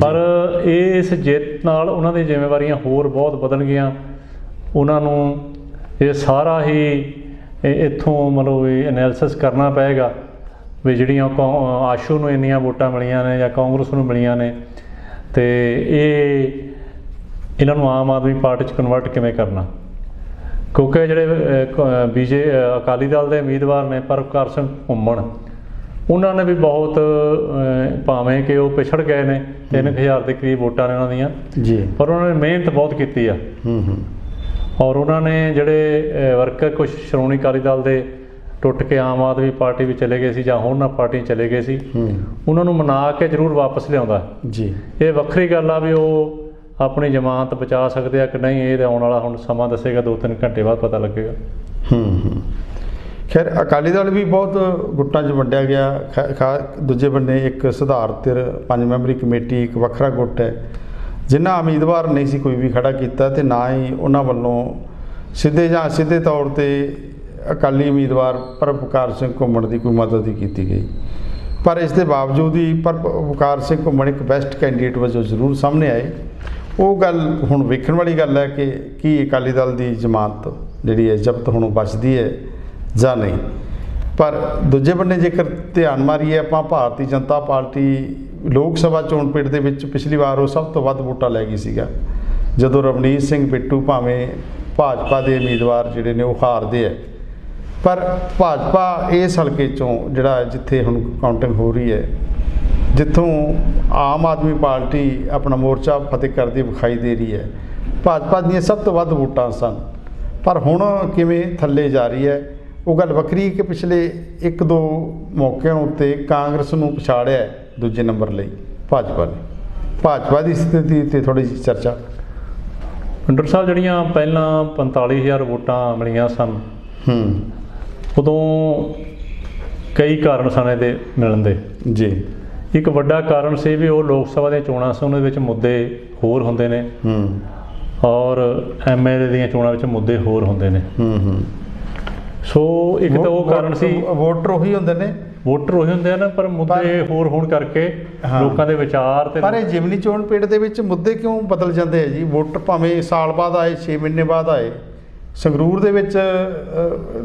ਪਰ ਇਸ ਜਿੱਤ ਨਾਲ ਉਹਨਾਂ ਦੀਆਂ ਜ਼ਿੰਮੇਵਾਰੀਆਂ ਹੋਰ ਬਹੁਤ ਵਧਣਗੀਆਂ। ਉਹਨਾਂ ਨੂੰ ਇਹ ਸਾਰਾ ਹੀ ਇੱਥੋਂ ਮਤਲਬ ਐਨਾਲਿਸਿਸ ਕਰਨਾ ਪਏਗਾ। ਵੀ ਜਿਹੜੀਆਂ ਆਸ਼ੂ ਨੂੰ ਇੰਨੀਆਂ ਵੋਟਾਂ ਮਿਲੀਆਂ ਨੇ ਜਾਂ ਕਾਂਗਰਸ ਨੂੰ ਮਿਲੀਆਂ ਨੇ ਤੇ ਇਹ ਇਹਨਾਂ ਨੂੰ ਆਮ ਆਦਮੀ ਪਾਰਟੀ ਚ ਕਨਵਰਟ ਕਿਵੇਂ ਕਰਨਾ? ਕਿਉਂਕਿ ਜਿਹੜੇ ਬੀਜੇ ਅਕਾਲੀ ਦਲ ਦੇ ਉਮੀਦਵਾਰ ਨੇ ਪਰਕਾਰ ਸਿੰਘ ਘੁੰਮਣ ਉਹਨਾਂ ਨੇ ਵੀ ਬਹੁਤ ਭਾਵੇਂ ਕਿ ਉਹ ਪਿਛੜ ਗਏ ਨੇ 3000 ਦੇ ਕਰੀਬ ਵੋਟਾਂ ਨੇ ਉਹਨਾਂ ਦੀਆਂ ਜੀ। ਪਰ ਉਹਨਾਂ ਨੇ ਮਿਹਨਤ ਬਹੁਤ ਕੀਤੀ ਆ। ਹੂੰ ਹੂੰ। ਔਰ ਉਹਨਾਂ ਨੇ ਜਿਹੜੇ ਵਰਕਰ ਕੁਝ ਸ਼੍ਰੋਮਣੀ ਅਕਾਲੀ ਦਲ ਦੇ ਟੁੱਟ ਕੇ ਆਮ ਆਦਮੀ ਪਾਰਟੀ ਵਿੱਚ ਚਲੇ ਗਏ ਸੀ ਜਾਂ ਹੋਰਨਾਂ ਪਾਰਟੀਆਂ ਚਲੇ ਗਏ ਸੀ ਉਹਨਾਂ ਨੂੰ ਮਨਾ ਕੇ ਜ਼ਰੂਰ ਵਾਪਸ ਲਿਆਉਂਦਾ। ਜੀ। ਇਹ ਵੱਖਰੀ ਗੱਲ ਆ ਵੀ ਉਹ ਆਪਣੀ ਜ਼ਮਾਨਤ ਬਚਾ ਸਕਦੇ ਆ ਕਿ ਨਹੀਂ ਇਹ ਤਾਂ ਆਉਣ ਵਾਲਾ ਹੁਣ ਸਮਾਂ ਦੱਸੇਗਾ 2-3 ਘੰਟੇ ਬਾਅਦ ਪਤਾ ਲੱਗੇਗਾ। ਹੂੰ ਹੂੰ। ਖੈਰ ਅਕਾਲੀ ਦਲ ਵੀ ਬਹੁਤ ਗੁੱਟਾਂ 'ਚ ਵੰਡਿਆ ਗਿਆ। ਦੂਜੇ ਬੰਨੇ ਇੱਕ ਸੁਧਾਰ ਧਿਰ ਪੰਜ ਮੈਂਬਰੀ ਕਮੇਟੀ ਇੱਕ ਵੱਖਰਾ ਗੁੱਟ ਹੈ। ਜਿਨ੍ਹਾਂ ਉਮੀਦਵਾਰ ਨਹੀਂ ਸੀ ਕੋਈ ਵੀ ਖੜਾ ਕੀਤਾ ਤੇ ਨਾ ਹੀ ਉਹਨਾਂ ਵੱਲੋਂ ਸਿੱਧੇ ਜਾਂ ਸਿੱਧੇ ਤੌਰ ਤੇ ਅਕਾਲੀ ਉਮੀਦਵਾਰ ਪਰਪਕਾਰ ਸਿੰਘ ਘੁੰਮਣ ਦੀ ਕੋਈ ਮਦਦ ਹੀ ਕੀਤੀ ਗਈ। ਪਰ ਇਸ ਦੇ ਬਾਵਜੂਦ ਹੀ ਪਰਪਕਾਰ ਸਿੰਘ ਘੁੰਮਣ ਇੱਕ ਬੈਸਟ ਕੈਂਡੀਡੇਟ ਵਜੋਂ ਜ਼ਰੂਰ ਸਾਹਮਣੇ ਆਏ। ਉਹ ਗੱਲ ਹੁਣ ਵੇਖਣ ਵਾਲੀ ਗੱਲ ਹੈ ਕਿ ਕੀ ਅਕਾਲੀ ਦਲ ਦੀ ਜ਼ਮਾਨਤ ਜਿਹੜੀ ਹੈ ਜ਼ਬਤ ਹੁਣ ਬਚਦੀ ਹੈ ਜਾਂ ਨਹੀਂ। ਪਰ ਦੂਜੇ ਬੰਨੇ ਜੇਕਰ ਧਿਆਨ ਮਾਰੀਏ ਆਪਾਂ, ਭਾਰਤੀ ਜਨਤਾ ਪਾਰਟੀ ਲੋਕ ਸਭਾ ਚੋਣ ਪਿੰਡ ਦੇ ਵਿੱਚ ਪਿਛਲੀ ਵਾਰ ਉਹ ਸਭ ਤੋਂ ਵੱਧ ਵੋਟਾਂ ਲੈ ਗਈ ਸੀਗਾ। ਜਦੋਂ ਰਵਨੀਤ ਸਿੰਘ ਬਿੱਟੂ ਭਾਵੇਂ ਭਾਜਪਾ ਦੇ ਉਮੀਦਵਾਰ ਜਿਹੜੇ ਨੇ ਉਹ ਹਾਰਦੇ ਆ। ਪਰ ਭਾਜਪਾ ਇਸ ਹਲਕੇ ਚੋਂ ਜਿਹੜਾ ਜਿੱਥੇ ਹੁਣ ਕਾਊਂਟਿੰਗ ਹੋ ਰਹੀ ਹੈ ਜਿੱਥੋਂ ਆਮ ਆਦਮੀ ਪਾਰਟੀ ਆਪਣਾ ਮੋਰਚਾ ਫਤਿਹ ਕਰਦੀ ਵਿਖਾਈ ਦੇ ਰਹੀ ਹੈ ਭਾਜਪਾ ਦੀਆਂ ਸਭ ਤੋਂ ਵੱਧ ਵੋਟਾਂ ਸਨ। ਪਰ ਹੁਣ ਕਿਵੇਂ ਥੱਲੇ ਜਾ ਰਹੀ ਹੈ ਉਹ ਗੱਲ ਵੱਖਰੀ ਕਿ ਪਿਛਲੇ ਇੱਕ ਦੋ ਮੌਕਿਆਂ ਉੱਤੇ ਕਾਂਗਰਸ ਨੂੰ ਪਛਾੜਿਆ ਦੂਜੇ ਨੰਬਰ ਲਈ ਭਾਜਪਾ ਨੇ। ਭਾਜਪਾ ਦੀ ਸਥਿਤੀ ਤੇ ਥੋੜੀ ਜਿਹੀ ਚਰਚਾ। ਡਾਕਟਰ ਸਾਹਿਬ ਜਿਹੜੀਆਂ ਪਹਿਲਾਂ 45000 ਵੋਟਾਂ ਮਿਲੀਆਂ ਸਨ ਹੂੰ। ਉਦੋਂ ਕਈ ਕਾਰਨ ਸਨ ਇਹਦੇ ਮਿਲਣ ਦੇ। ਜੀ। ਇੱਕ ਵੱਡਾ ਕਾਰਨ ਸੀ ਵੀ ਉਹ ਲੋਕ ਸਭਾ ਦੀਆਂ ਚੋਣਾਂ ਸਨ ਉਹਦੇ ਵਿੱਚ ਮੁੱਦੇ ਹੋਰ ਹੁੰਦੇ ਨੇ। ਹੂੰ। ਔਰ ਐਮਐਲਏ ਦੀਆਂ ਚੋਣਾਂ ਵਿੱਚ ਮੁੱਦੇ ਹੋਰ ਹੁੰਦੇ ਨੇ। ਹੂੰ ਹੂੰ। ਸੋ ਇੱਕ ਤਾਂ ਉਹ ਕਾਰਨ ਸੀ ਵੋਟਰ ਉਹੀ ਹੁੰਦੇ ਨੇ। ਵੋਟਰ ਉਹੀ ਹੁੰਦੇ ਆ ਨਾ ਪਰ ਮੁੱਦੇ ਹੋਰ ਹੋਣ ਕਰਕੇ। ਲੋਕਾਂ ਦੇ ਵਿਚਾਰ ਤੇ ਪਰ ਇਹ ਜਿਮਨੀ ਚੋਣ ਪਿੰਡ ਦੇ ਵਿੱਚ ਮੁੱਦੇ ਕਿਉਂ ਬਦਲ ਜਾਂਦੇ ਆ ਜੀ? ਵੋਟਰ ਭਾਵੇਂ ਸਾਲ ਬਾਅਦ ਆਏ 6 ਮਹੀਨੇ ਬਾਅਦ ਆਏ। ਸੰਗਰੂਰ ਦੇ ਵਿੱਚ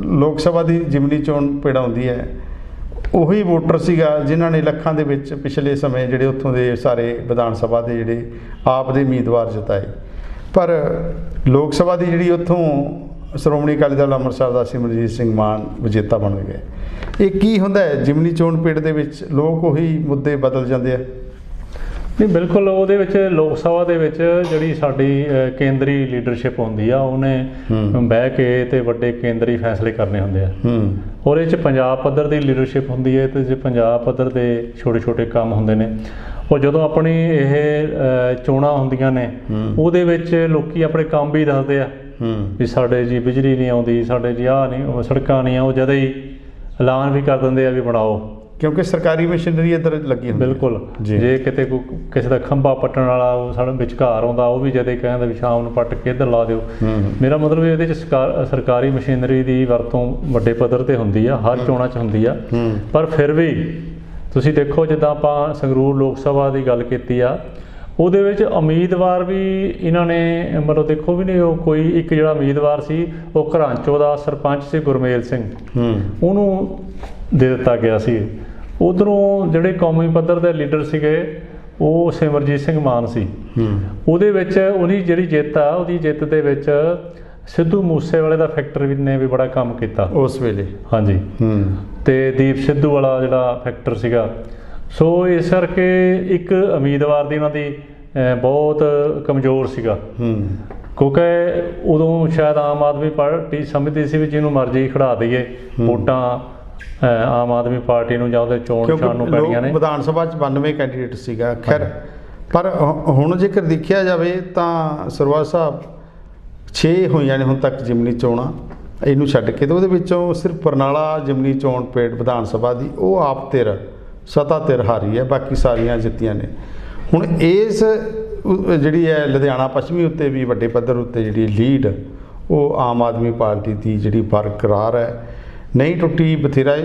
ਲੋਕ ਸਭਾ ਦੀ ਜਿਮਨੀ ਚੋਣ ਪਿੰਡ ਆਉਂਦੀ ਹੈ। ਉਹੀ ਵੋਟਰ ਸੀਗਾ ਜਿਨ੍ਹਾਂ ਨੇ ਲੱਖਾਂ ਦੇ ਵਿੱਚ ਪਿਛਲੇ ਸਮੇਂ ਜਿਹੜੇ ਉੱਥੋਂ ਦੇ ਸਾਰੇ ਵਿਧਾਨ ਸਭਾ ਦੇ ਜਿਹੜੇ ਆਪ ਦੇ ਉਮੀਦਵਾਰ ਜਿਤਾਏ। ਪਰ ਲੋਕ ਸਭਾ ਦੀ ਜਿਹੜੀ ਉੱਥੋਂ ਸ਼੍ਰੋਮਣੀ ਅਕਾਲੀ ਦਲ ਅੰਮ੍ਰਿਤਸਰ ਦਾ ਸਿਮਰਜੀਤ ਸਿੰਘ ਮਾਨ, ਵਿਜੇਤਾ ਬਣ ਗਏ। ਇਹ ਕੀ ਹੁੰਦਾ ਹੈ? ਜਿਮਨੀ ਚੋਣ ਪੇੜ ਦੇ ਵਿੱਚ ਲੋਕ ਉਹੀ ਮੁੱਦੇ ਬਦਲ ਜਾਂਦੇ ਆ। ਨਹੀਂ ਬਿਲਕੁਲ ਉਹਦੇ ਵਿੱਚ ਲੋਕ ਸਭਾ ਦੇ ਵਿੱਚ ਜਿਹੜੀ ਸਾਡੀ ਕੇਂਦਰੀ ਲੀਡਰਸ਼ਿਪ ਹੁੰਦੀ ਆ ਉਹਨੇ। ਬਹਿ ਕੇ ਤੇ ਵੱਡੇ ਕੇਂਦਰੀ ਫੈਸਲੇ ਕਰਨੇ ਹੁੰਦੇ ਆ। ਉਹਦੇ ਵਿੱਚ ਪੰਜਾਬ ਪੱਧਰ ਦੀ ਲੀਡਰਸ਼ਿਪ ਹੁੰਦੀ ਹੈ ਤੇ ਜੇ ਪੰਜਾਬ ਪੱਧਰ ਦੇ ਛੋਟੇ ਛੋਟੇ ਕੰਮ ਹੁੰਦੇ ਨੇ ਉਹ ਜਦੋਂ ਆਪਣੀ ਇਹ ਚੋਣਾਂ ਹੁੰਦੀਆਂ ਨੇ। ਉਹਦੇ ਵਿੱਚ ਲੋਕੀ ਆਪਣੇ ਕੰਮ ਵੀ ਦੱਸਦੇ ਆ। ਵੀ ਸਾਡੇ ਜੀ ਬਿਜਲੀ ਨਹੀਂ ਆਉਂਦੀ ਸਾਡੇ ਜੀ ਆਹ ਨਹੀਂ ਸੜਕਾਂ ਨਹੀਂ ਆ ਉਹ ਜਦੇ ਹੀ ਐਲਾਨ ਵੀ ਕਰ ਦਿੰਦੇ ਆ ਵੀ ਬਣਾਓ। ਕਿਉਂਕਿ ਸਰਕਾਰੀ ਮਸ਼ੀਨਰੀ ਇੱਧਰ ਲੱਗੀ ਹੁੰਦੀ ਹੈ। ਬਿਲਕੁਲ। ਜੀ। ਕਿਤੇ ਕੋਈ ਕਿਸੇ ਦਾ ਖੰਭਾ ਪੱਟਣ ਵਾਲਾ ਉਹ ਸਾਡੇ ਵਿਚਕਾਰ ਆਉਂਦਾ ਉਹ ਵੀ ਜਦੇ ਕਹਿੰਦਾ ਵੀ ਸ਼ਾਮ ਨੂੰ ਪੱਟ ਕੇ ਇੱਧਰ ਲਾ ਦਿਓ। ਮੇਰਾ ਮਤਲਬ ਇਹਦੇ ਚ ਸਰਕਾਰ- ਮਸ਼ੀਨਰੀ ਦੀ ਵਰਤੋਂ ਵੱਡੇ ਪੱਧਰ ਤੇ ਹੁੰਦੀ ਆ ਹਰ ਚੋਣਾਂ 'ਚ ਹੁੰਦੀ ਆ। ਪਰ ਫਿਰ ਵੀ ਤੁਸੀਂ ਦੇਖੋ ਜਿੱਦਾਂ ਆਪਾਂ ਸੰਗਰੂਰ ਲੋਕ ਸਭਾ ਦੀ ਗੱਲ ਕੀਤੀ ਆ ਉਹਦੇ ਵਿੱਚ ਉਮੀਦਵਾਰ ਵੀ ਇਹਨਾਂ ਨੇ ਮਤਲਬ ਦੇਖੋ ਵੀ ਨਹੀਂ ਉਹ ਕੋਈ ਇੱਕ ਜਿਹੜਾ ਉਮੀਦਵਾਰ ਸੀ ਉਹ ਘਰਾਂਚੋ ਦਾ ਸਰਪੰਚ ਸੀ ਗੁਰਮੇਲ ਸਿੰਘ। ਹੂੰ। ਉਹਨੂੰ ਦੇ ਦਿੱਤਾ ਗਿਆ ਸੀ। ਉਧਰੋਂ ਜਿਹੜੇ ਕੌਮੀ ਪੱਧਰ ਦੇ ਲੀਡਰ ਸੀਗੇ ਉਹ ਸਿਮਰਜੀਤ ਸਿੰਘ ਮਾਨ ਸੀ। ਹੂੰ। ਉਹਦੇ ਵਿੱਚ ਉਹਦੀ ਜਿਹੜੀ ਜਿੱਤ ਆ ਉਹਦੀ ਜਿੱਤ ਦੇ ਵਿੱਚ ਸਿੱਧੂ ਮੂਸੇਵਾਲੇ ਦਾ ਫੈਕਟਰ ਵੀ ਨੇ ਵੀ ਬੜਾ ਕੰਮ ਕੀਤਾ। ਉਸ ਵੇਲੇ। ਹਾਂਜੀ। ਹੂੰ। ਤੇ ਦੀਪ ਸਿੱਧੂ ਵਾਲਾ ਜਿਹੜਾ ਫੈਕਟਰ ਸੀਗਾ। ਸੋ ਇਸ ਕਰਕੇ ਇੱਕ ਉਮੀਦਵਾਰ ਦੀ ਉਹਨਾਂ ਦੀ ਬਹੁਤ ਕਮਜ਼ੋਰ ਸੀਗਾ। ਹੂੰ। ਕਿਉਂਕਿ ਉਦੋਂ ਸ਼ਾਇਦ ਆਮ ਆਦਮੀ ਪਾਰਟੀ ਸਮਝਦੀ ਸੀ ਵੀ ਜਿਹਨੂੰ ਮਰਜ਼ੀ ਖੜਾ ਦਈਏ। ਵੋਟਾਂ ਆਮ ਆਦਮੀ ਪਾਰਟੀ ਨੂੰ ਜਾਂ ਉਹਦੇ ਚੋਣ ਨਿਸ਼ਾਨ ਨੂੰ ਪੈਣੀਆਂ ਨੇ। ਵਿਧਾਨ ਸਭਾ ਚ 92 ਕੈਂਡੀਡੇਟ ਸੀਗਾ ਖੈਰ ਪਰ ਹੁਣ ਜੇਕਰ ਦੇਖਿਆ ਜਾਵੇ ਤਾਂ ਸਰਵਾ ਸਾਹਿਬ 6 ਹੋਈਆਂ ਨੇ ਹੁਣ ਤੱਕ ਜਿਮਨੀ ਚੋਣਾਂ ਇਹਨੂੰ ਛੱਡ ਕੇ ਤੇ ਉਹਦੇ ਵਿੱਚੋਂ ਸਿਰਫ ਬਰਨਾਲਾ ਜਿਮਨੀ ਚੋਣ ਪੇੜ ਵਿਧਾਨ ਸਭਾ ਦੀ ਉਹ ਆਪ ਧਿਰ ਸਤਾ ਧਿਰ ਹਾਰੀ ਹੈ ਬਾਕੀ ਸਾਰੀਆਂ ਜਿੱਤੀਆਂ ਨੇ। ਹੁਣ ਇਸ ਜਿਹੜੀ ਹੈ ਲੁਧਿਆਣਾ ਪੱਛਮੀ ਉੱਤੇ ਵੀ ਵੱਡੇ ਪੱਧਰ ਉੱਤੇ ਜਿਹੜੀ ਲੀਡ ਉਹ ਆਮ ਆਦਮੀ ਪਾਰਟੀ ਦੀ ਜਿਹੜੀ ਬਰਕਰਾਰ ਹੈ। ਨਹੀਂ ਟੁੱਟੀ, ਬਥੇਰਾ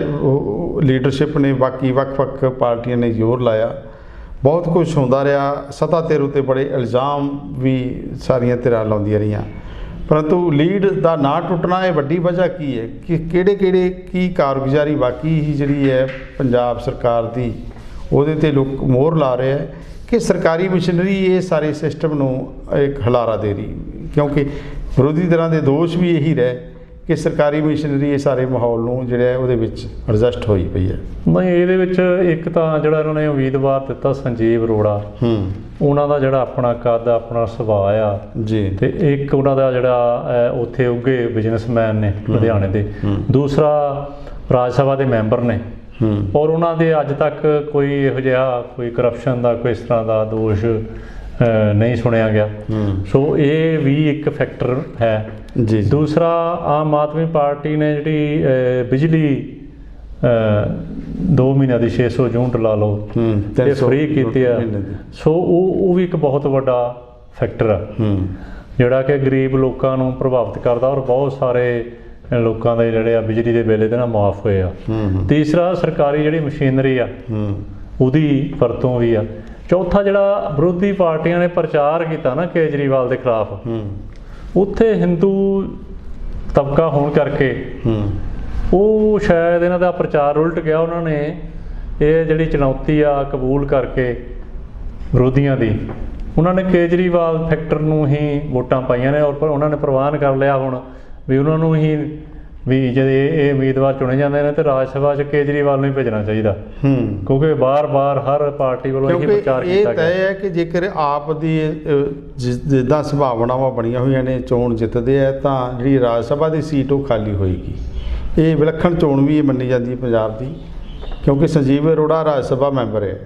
ਲੀਡਰਸ਼ਿਪ ਨੇ ਬਾਕੀ ਵੱਖ-ਵੱਖ ਪਾਰਟੀਆਂ ਨੇ ਜ਼ੋਰ ਲਾਇਆ। ਬਹੁਤ ਕੁਝ ਹੁੰਦਾ ਰਿਹਾ। ਸਤਾ ਧਿਰ ਉੱਤੇ ਬੜੇ ਇਲਜ਼ਾਮ ਵੀ ਸਾਰੀਆਂ ਧਿਰਾਂ ਲਾਉਂਦੀਆਂ ਰਹੀਆਂ। ਪਰੰਤੂ ਲੀਡ ਦਾ ਨਾ ਟੁੱਟਣਾ ਇਹ ਵੱਡੀ ਵਜ੍ਹਾ ਕੀ ਹੈ? ਕਿ ਕਿਹੜੇ-ਕਿਹੜੇ ਕੀ ਕਾਰਗੁਜ਼ਾਰੀ ਬਾਕੀ ਹੀ ਜਿਹੜੀ ਹੈ ਪੰਜਾਬ ਸਰਕਾਰ ਦੀ, ਉਹਦੇ ਤੇ ਲੋਕ ਮੋਹਰ ਲਾ ਰਹੇ ਹੈ ਕਿ ਸਰਕਾਰੀ ਮਸ਼ੀਨਰੀ ਇਹ ਸਾਰੇ ਸਿਸਟਮ ਨੂੰ ਇੱਕ ਹਲਾਰਾ ਦੇ ਰਹੀ। ਕਿਉਂਕਿ ਵਿਰੋਧੀ ਧਿਰਾਂ ਦੇ ਦੋਸ਼ ਵੀ ਇਹੀ ਰਹੇ ਕਿ ਸਰਕਾਰੀ ਮਸ਼ੀਨਰੀ ਇਹ ਸਾਰੇ ਮਾਹੌਲ ਨੂੰ ਜਿਹੜਾ ਉਹਦੇ ਵਿੱਚ ਐਡਜਸਟ ਹੋਈ ਪਈ ਹੈ। ਨਹੀਂ ਇਹਦੇ ਵਿੱਚ ਇੱਕ ਤਾਂ ਜਿਹੜਾ ਇਹਨਾਂ ਨੇ ਉਮੀਦਵਾਰ ਦਿੱਤਾ ਸੰਜੀਵ ਅਰੋੜਾ। ਹੂੰ। ਉਹਨਾਂ ਦਾ ਜਿਹੜਾ ਆਪਣਾ ਕੱਦ ਆਪਣਾ ਸੁਭਾਅ ਆ। ਜੀ। ਤੇ ਇੱਕ ਉਹਨਾਂ ਦਾ ਜਿਹੜਾ ਉੱਥੇ ਉੱਗੇ ਬਿਜ਼ਨਸਮੈਨ ਨੇ ਲੁਧਿਆਣੇ ਦੇ। ਦੂਸਰਾ ਰਾਜ ਸਭਾ ਦੇ ਮੈਂਬਰ ਨੇ। ਹੂੰ। ਔਰ ਉਹਨਾਂ ਦੇ ਅੱਜ ਤੱਕ ਕੋਈ ਇਹੋ ਜਿਹਾ ਕੋਈ ਕਰਪਸ਼ਨ ਦਾ ਕੋਈ ਇਸ ਤਰ੍ਹਾਂ ਦਾ ਦੋਸ਼ ਨਹੀਂ ਸੁਣਿਆ ਗਿਆ। ਸੋ ਇਹ ਵੀ ਇੱਕ ਫੈਕਟਰ ਹੈ। ਜੀ ਦੂਸਰਾ ਆਮ ਆਦਮੀ ਪਾਰਟੀ ਨੇ ਜਿਹੜੀ ਬਿਜਲੀ 2 ਮਹੀਨਿਆਂ ਦੀ 600 ਯੂਨਿਟ ਲਾ ਲਓ 300 ਫ੍ਰੀ ਕੀਤੀ ਆ। ਸੋ ਉਹ ਉਹ ਵੀ ਇੱਕ ਬਹੁਤ ਵੱਡਾ ਫੈਕਟਰ ਆ। ਜਿਹੜਾ ਕਿ ਗਰੀਬ ਲੋਕਾਂ ਨੂੰ ਪ੍ਰਭਾਵਿਤ ਕਰਦਾ ਔਰ ਬਹੁਤ ਸਾਰੇ ਲੋਕਾਂ ਦੇ ਜਿਹੜੇ ਆ ਬਿਜਲੀ ਦੇ ਬਿੱਲ ਇਹਦੇ ਨਾਲ ਮਾਫ ਹੋਏ ਆ। ਤੀਸਰਾ ਸਰਕਾਰੀ ਜਿਹੜੀ ਮਸ਼ੀਨਰੀ ਆ ਉਹਦੀ ਵਰਤੋਂ ਵੀ ਆ। ਚੌਥਾ ਜਿਹੜਾ ਵਿਰੋਧੀ ਪਾਰਟੀਆਂ ਨੇ ਪ੍ਰਚਾਰ ਕੀਤਾ ਨਾ ਕੇਜਰੀਵਾਲ ਦੇ ਖਿਲਾਫ ਉੱਥੇ ਹਿੰਦੂ ਤਬਕਾ ਹੋਣ ਕਰਕੇ ਹੂੰ। ਉਹ ਸ਼ਾਇਦ ਇਹਨਾਂ ਦਾ ਪ੍ਰਚਾਰ ਉਲਟ ਗਿਆ ਉਹਨਾਂ ਨੇ ਇਹ ਜਿਹੜੀ ਚੁਣੌਤੀ ਆ ਕਬੂਲ ਕਰਕੇ ਵਿਰੋਧੀਆਂ ਦੀ ਉਹਨਾਂ ਨੇ ਕੇਜਰੀਵਾਲ ਫੈਕਟਰ ਨੂੰ ਹੀ ਵੋਟਾਂ ਪਾਈਆਂ ਨੇ ਔਰ ਪਰ ਉਹਨਾਂ ਨੇ ਪ੍ਰਵਾਨ ਕਰ ਲਿਆ ਹੁਣ ਵੀ ਉਹਨਾਂ ਨੂੰ ਹੀ ਵੀ ਜਦ ਇਹ ਇਹ ਉਮੀਦਵਾਰ ਚੁਣੇ ਜਾਂਦੇ ਨੇ ਤੇ ਰਾਜ ਸਭਾ 'ਚ ਕੇਜਰੀਵਾਲ ਨੂੰ ਹੀ ਭੇਜਣਾ ਚਾਹੀਦਾ। ਹੂੰ। ਕਿਉਂਕਿ ਬਾਰ-ਬਾਰ ਹਰ ਪਾਰਟੀ ਵੱਲੋਂ ਇਹ ਪ੍ਰਚਾਰ ਇਹ ਕੀਤਾ ਤੈਅ ਗਿਆ। ਹੈ ਕਿ ਜੇਕਰ ਆਪ ਦੀ ਜਿ- ਜਿੱਦਾਂ ਸੰਭਾਵਨਾਵਾਂ ਬਣੀਆਂ ਹੋਈਆਂ ਨੇ ਚੋਣ ਜਿੱਤਦੇ ਆ ਤਾਂ ਜਿਹੜੀ ਰਾਜ ਸਭਾ ਦੀ ਸੀਟ ਉਹ ਖਾਲੀ ਹੋਏਗੀ। ਇਹ ਵਿਲੱਖਣ ਚੋਣ ਵੀ ਇਹ ਮੰਨੀ ਜਾਂਦੀ ਹੈ ਪੰਜਾਬ ਦੀ ਕਿਉਂਕਿ ਸੰਜੀਵ ਅਰੋੜਾ ਰਾਜ ਸਭਾ ਮੈਂਬਰ ਹੈ।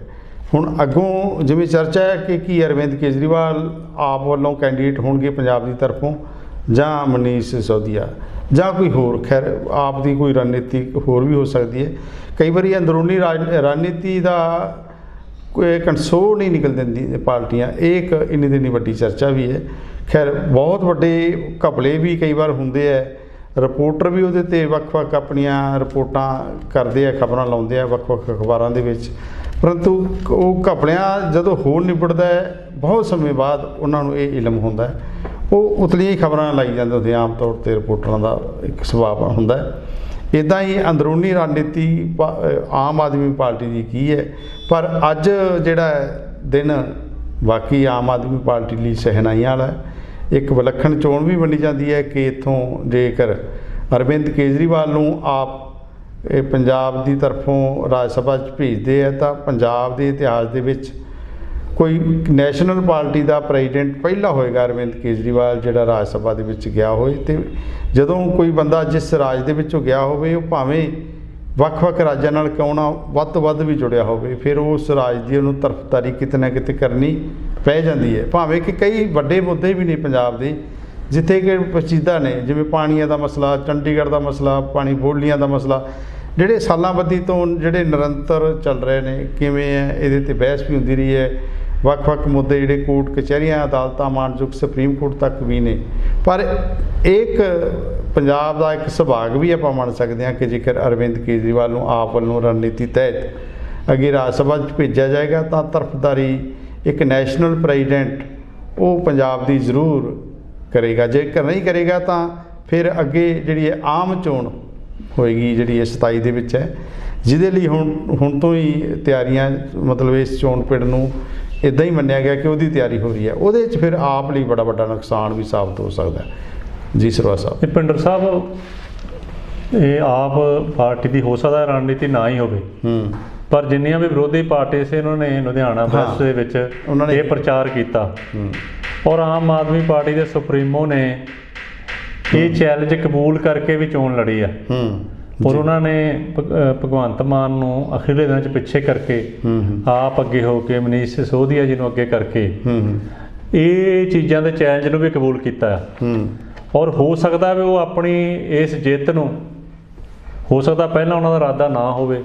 ਹੁਣ ਅੱਗੋਂ ਜਿਵੇਂ ਚਰਚਾ ਹੈ ਕਿ ਕੀ ਅਰਵਿੰਦ ਕੇਜਰੀਵਾਲ ਆਪ ਵੱਲੋਂ ਕੈਂਡੀਡੇਟ ਹੋਣਗੇ ਪੰਜਾਬ ਦੀ ਤਰਫੋਂ ਜਾਂ ਮਨੀਸ਼ ਸਿਸੋਦੀਆ ਜਾਂ ਕੋਈ ਹੋਰ, ਖੈਰ, ਆਪ ਦੀ ਕੋਈ ਰਣਨੀਤੀ ਹੋਰ ਵੀ ਹੋ ਸਕਦੀ ਹੈ। ਕਈ ਵਾਰੀ ਅੰਦਰੂਨੀ ਰਾਜ- ਰਣਨੀਤੀ ਦਾ ਕੋਈ ਕੰਸੋਲ ਨਹੀਂ ਨਿਕਲ ਦਿੰਦੀ ਪਾਰਟੀਆਂ। ਇਹ ਇੱਕ ਇੰਨੀ ਦਿਨੀ ਵੱਡੀ ਚਰਚਾ ਵੀ ਹੈ। ਖੈਰ, ਬਹੁਤ ਵੱਡੇ ਘਪਲੇ ਵੀ ਕਈ ਵਾਰ ਹੁੰਦੇ ਆ ਰਿਪੋਰਟਰ ਵੀ ਉਹਦੇ ਤੇ ਵੱਖ-ਵੱਖ ਆਪਣੀਆਂ ਰਿਪੋਰਟਾਂ ਕਰਦੇ ਆ, ਖਬਰਾਂ ਲਾਉਂਦੇ ਆ ਵੱਖ-ਵੱਖ ਅਖਬਾਰਾਂ ਦੇ ਵਿੱਚ। ਪਰੰਤੂ ਉਹ ਘਪਲਿਆਂ ਜਦੋਂ ਹੋਰ ਨਿਬੜਦਾ ਹੈ, ਬਹੁਤ ਸਮੇਂ ਬਾਅਦ ਉਹਨਾਂ ਨੂੰ ਇਹ ਇਲਮ ਹੁੰਦਾ ਹੈ। ਉਹ ਉਤਲੀਆਂ ਹੀ ਖਬਰਾਂ ਲਾਈ ਜਾਂਦੇ ਹੁੰਦੇ ਆਮ ਤੌਰ ਤੇ ਰਿਪੋਰਟਰਾਂ ਦਾ ਇੱਕ ਸੁਭਾਅ ਹੁੰਦਾ ਹੈ। ਇਦਾਂ ਹੀ ਅੰਦਰੂਨੀ ਰਣਨੀਤੀ ਪਾ- ਆਮ ਆਦਮੀ ਪਾਰਟੀ ਦੀ ਕੀ ਹੈ? ਪਰ ਅੱਜ ਜਿਹੜਾ ਦਿਨ, ਬਾਕੀ ਆਮ ਆਦਮੀ ਪਾਰਟੀ ਲਈ ਸਹਿਨਾਈਆਂ ਵਾਲਾ ਇੱਕ ਵਿਲੱਖਣ ਚੋਣ ਵੀ ਮੰਨੀ ਜਾਂਦੀ ਹੈ ਕਿ ਇਥੋਂ ਜੇਕਰ ਅਰਵਿੰਦ ਕੇਜਰੀਵਾਲ ਨੂੰ ਆਪ, ਇਹ ਪੰਜਾਬ ਦੀ ਤਰਫੋਂ ਰਾਜ ਸਭਾ 'ਚ ਭੇਜਦੇ ਆ, ਤਾਂ ਪੰਜਾਬ ਦੇ ਇਤਿਹਾਸ ਦੇ ਵਿੱਚ ਕੋਈ ਨੈਸ਼ਨਲ ਪਾਰਟੀ ਦਾ ਪ੍ਰੈਜ਼ੀਡੈਂਟ ਪਹਿਲਾ ਹੋਏਗਾ ਅਰਵਿੰਦ ਕੇਜਰੀਵਾਲ, ਜਿਹੜਾ ਰਾਜ ਸਭਾ ਦੇ ਵਿੱਚ ਗਿਆ ਹੋਵੇ ਤੇ ਜਦੋਂ ਕੋਈ ਬੰਦਾ ਜਿਸ ਰਾਜ ਦੇ ਵਿੱਚੋਂ ਗਿਆ ਹੋਵੇ, ਉਹ ਭਾਵੇਂ ਵੱਖ-ਵੱਖ ਰਾਜਾਂ ਨਾਲ ਕਿਉਂ ਨਾ ਵੱਧ ਤੋਂ ਵੱਧ ਵੀ ਜੁੜਿਆ ਹੋਵੇ, ਫਿਰ ਉਸ ਰਾਜ ਦੀ ਉਹਨੂੰ ਤਰਫਦਾਰੀ ਕਿਤੇ ਨਾ ਕਿਤੇ ਕਰਨੀ ਪੈ ਜਾਂਦੀ ਹੈ। ਭਾਵੇਂ ਕਿ ਕਈ ਵੱਡੇ ਮੁੱਦੇ ਵੀ ਨੇ ਪੰਜਾਬ ਦੇ, ਜਿੱਥੇ ਕਿ ਪਚੀਦਾ ਨੇ, ਜਿਵੇਂ ਪਾਣੀਆਂ ਦਾ ਮਸਲਾ, ਚੰਡੀਗੜ੍ਹ ਦਾ ਮਸਲਾ, ਪਾਣੀ ਬੋਲੀਆਂ ਦਾ ਮਸਲਾ, ਜਿਹੜੇ ਸਾਲਾਂ ਬੱਧੀ ਤੋਂ ਜਿਹੜੇ ਨਿਰੰਤਰ ਚੱਲ ਰਹੇ ਨੇ, ਕਿਵੇਂ ਹੈ, ਇਹਦੇ ਤੇ ਬਹਿਸ ਵੀ ਹੁੰਦੀ ਰਹੀ ਹੈ। ਵੱਖ-ਵੱਖ ਮੁੱਦੇ ਜਿਹੜੇ ਕੋਰਟ ਕਚਹਿਰੀਆਂ, ਅਦਾਲਤਾਂ, ਮਾਨਯੋਗ ਸੁਪਰੀਮ ਕੋਰਟ ਤੱਕ ਵੀ ਨੇ। ਪਰ ਇੱਕ ਪੰਜਾਬ ਦਾ ਇੱਕ ਸੁਭਾਗ ਵੀ ਆਪਾਂ ਮੰਨ ਸਕਦੇ ਹਾਂ ਕਿ ਜੇਕਰ ਅਰਵਿੰਦ ਕੇਜਰੀਵਾਲ ਨੂੰ ਆਪ ਵੱਲੋਂ ਰਣਨੀਤੀ ਤਹਿਤ ਅੱਗੇ ਰਾਜ ਸਭਾ 'ਚ ਭੇਜਿਆ ਜਾਏਗਾ, ਤਾਂ ਤਰਫਦਾਰੀ ਇੱਕ ਨੈਸ਼ਨਲ ਪ੍ਰੈਜ਼ੀਡੈਂਟ ਉਹ ਪੰਜਾਬ ਦੀ ਜ਼ਰੂਰ ਕਰੇਗਾ। ਜੇਕਰ ਨਹੀਂ ਕਰੇਗਾ, ਤਾਂ ਫਿਰ ਅੱਗੇ ਜਿਹੜੀ ਹੈ ਆਮ ਚੋਣ ਹੋਏਗੀ, ਜਿਹੜੀ ਇਹ 27 ਦੇ ਵਿੱਚ ਹੈ, ਜਿਹਦੇ ਲਈ ਹੁਣ ਹੁਣ ਤੋਂ ਹੀ ਤਿਆਰੀਆਂ, ਮਤਲਬ ਇਸ ਚੋਣ ਪਿੜ ਨੂੰ ਇਦਾਂ ਹੀ ਮੰਨਿਆ ਗਿਆ ਕਿ ਉਹਦੀ ਤਿਆਰੀ ਹੋ ਰਹੀ ਹੈ। ਉਹਦੇ 'ਚ ਫਿਰ ਆਪ ਲਈ ਬੜਾ ਵੱਡਾ ਨੁਕਸਾਨ ਵੀ ਸਾਬਤ ਹੋ ਸਕਦਾ ਜੀ ਸਰਵਾ ਸਾਹਿਬ। ਇਹ ਪਿੰਡਰ ਸਾਹਿਬ ਇਹ ਆਪ ਪਾਰਟੀ ਦੀ ਹੋ ਸਕਦਾ ਰਣਨੀਤੀ ਨਾ ਹੀ ਹੋਵੇ। ਹੂੰ। ਪਰ ਜਿੰਨੀਆਂ ਵੀ ਵਿਰੋਧੀ ਪਾਰਟੀ ਸੀ ਇਹਨਾਂ ਨੇ ਲੁਧਿਆਣਾ ਪ੍ਰੈਸ ਦੇ ਵਿੱਚ ਉਹਨਾਂ ਨੇ- ਇਹ ਪ੍ਰਚਾਰ ਕੀਤਾ। ਹੂੰ। ਔਰ ਆਮ ਆਦਮੀ ਪਾਰਟੀ ਦੇ ਸੁਪਰੀਮੋ ਨੇ ਇਹ ਚੈਲੰਜ ਕਬੂਲ ਕਰਕੇ ਵੀ ਚੋਣ ਲੜੀ ਆ ਹੂੰ। ਔਰ ਉਹਨਾਂ ਨੇ ਭਗਵੰਤ ਮਾਨ ਨੂੰ ਅਖੀਰਲੇ ਦਿਨਾਂ 'ਚ ਪਿੱਛੇ ਕਰਕੇ ਆਪ ਅੱਗੇ ਹੋ ਕੇ ਮਨੀਸ਼ ਸਿਸੋਦੀਆ ਜੀ ਨੂੰ ਅੱਗੇ ਕਰਕੇ ਇਹ ਚੀਜ਼ਾਂ ਦੇ ਚੈਲੰਜ ਨੂੰ ਵੀ ਕਬੂਲ ਕੀਤਾ। ਔਰ ਹੋ ਸਕਦਾ ਵੀ ਉਹ ਆਪਣੀ ਇਸ ਜਿੱਤ ਨੂੰ ਹੋ ਸਕਦਾ ਪਹਿਲਾਂ ਉਹਨਾਂ ਦਾ ਇਰਾਦਾ ਨਾ ਹੋਵੇ।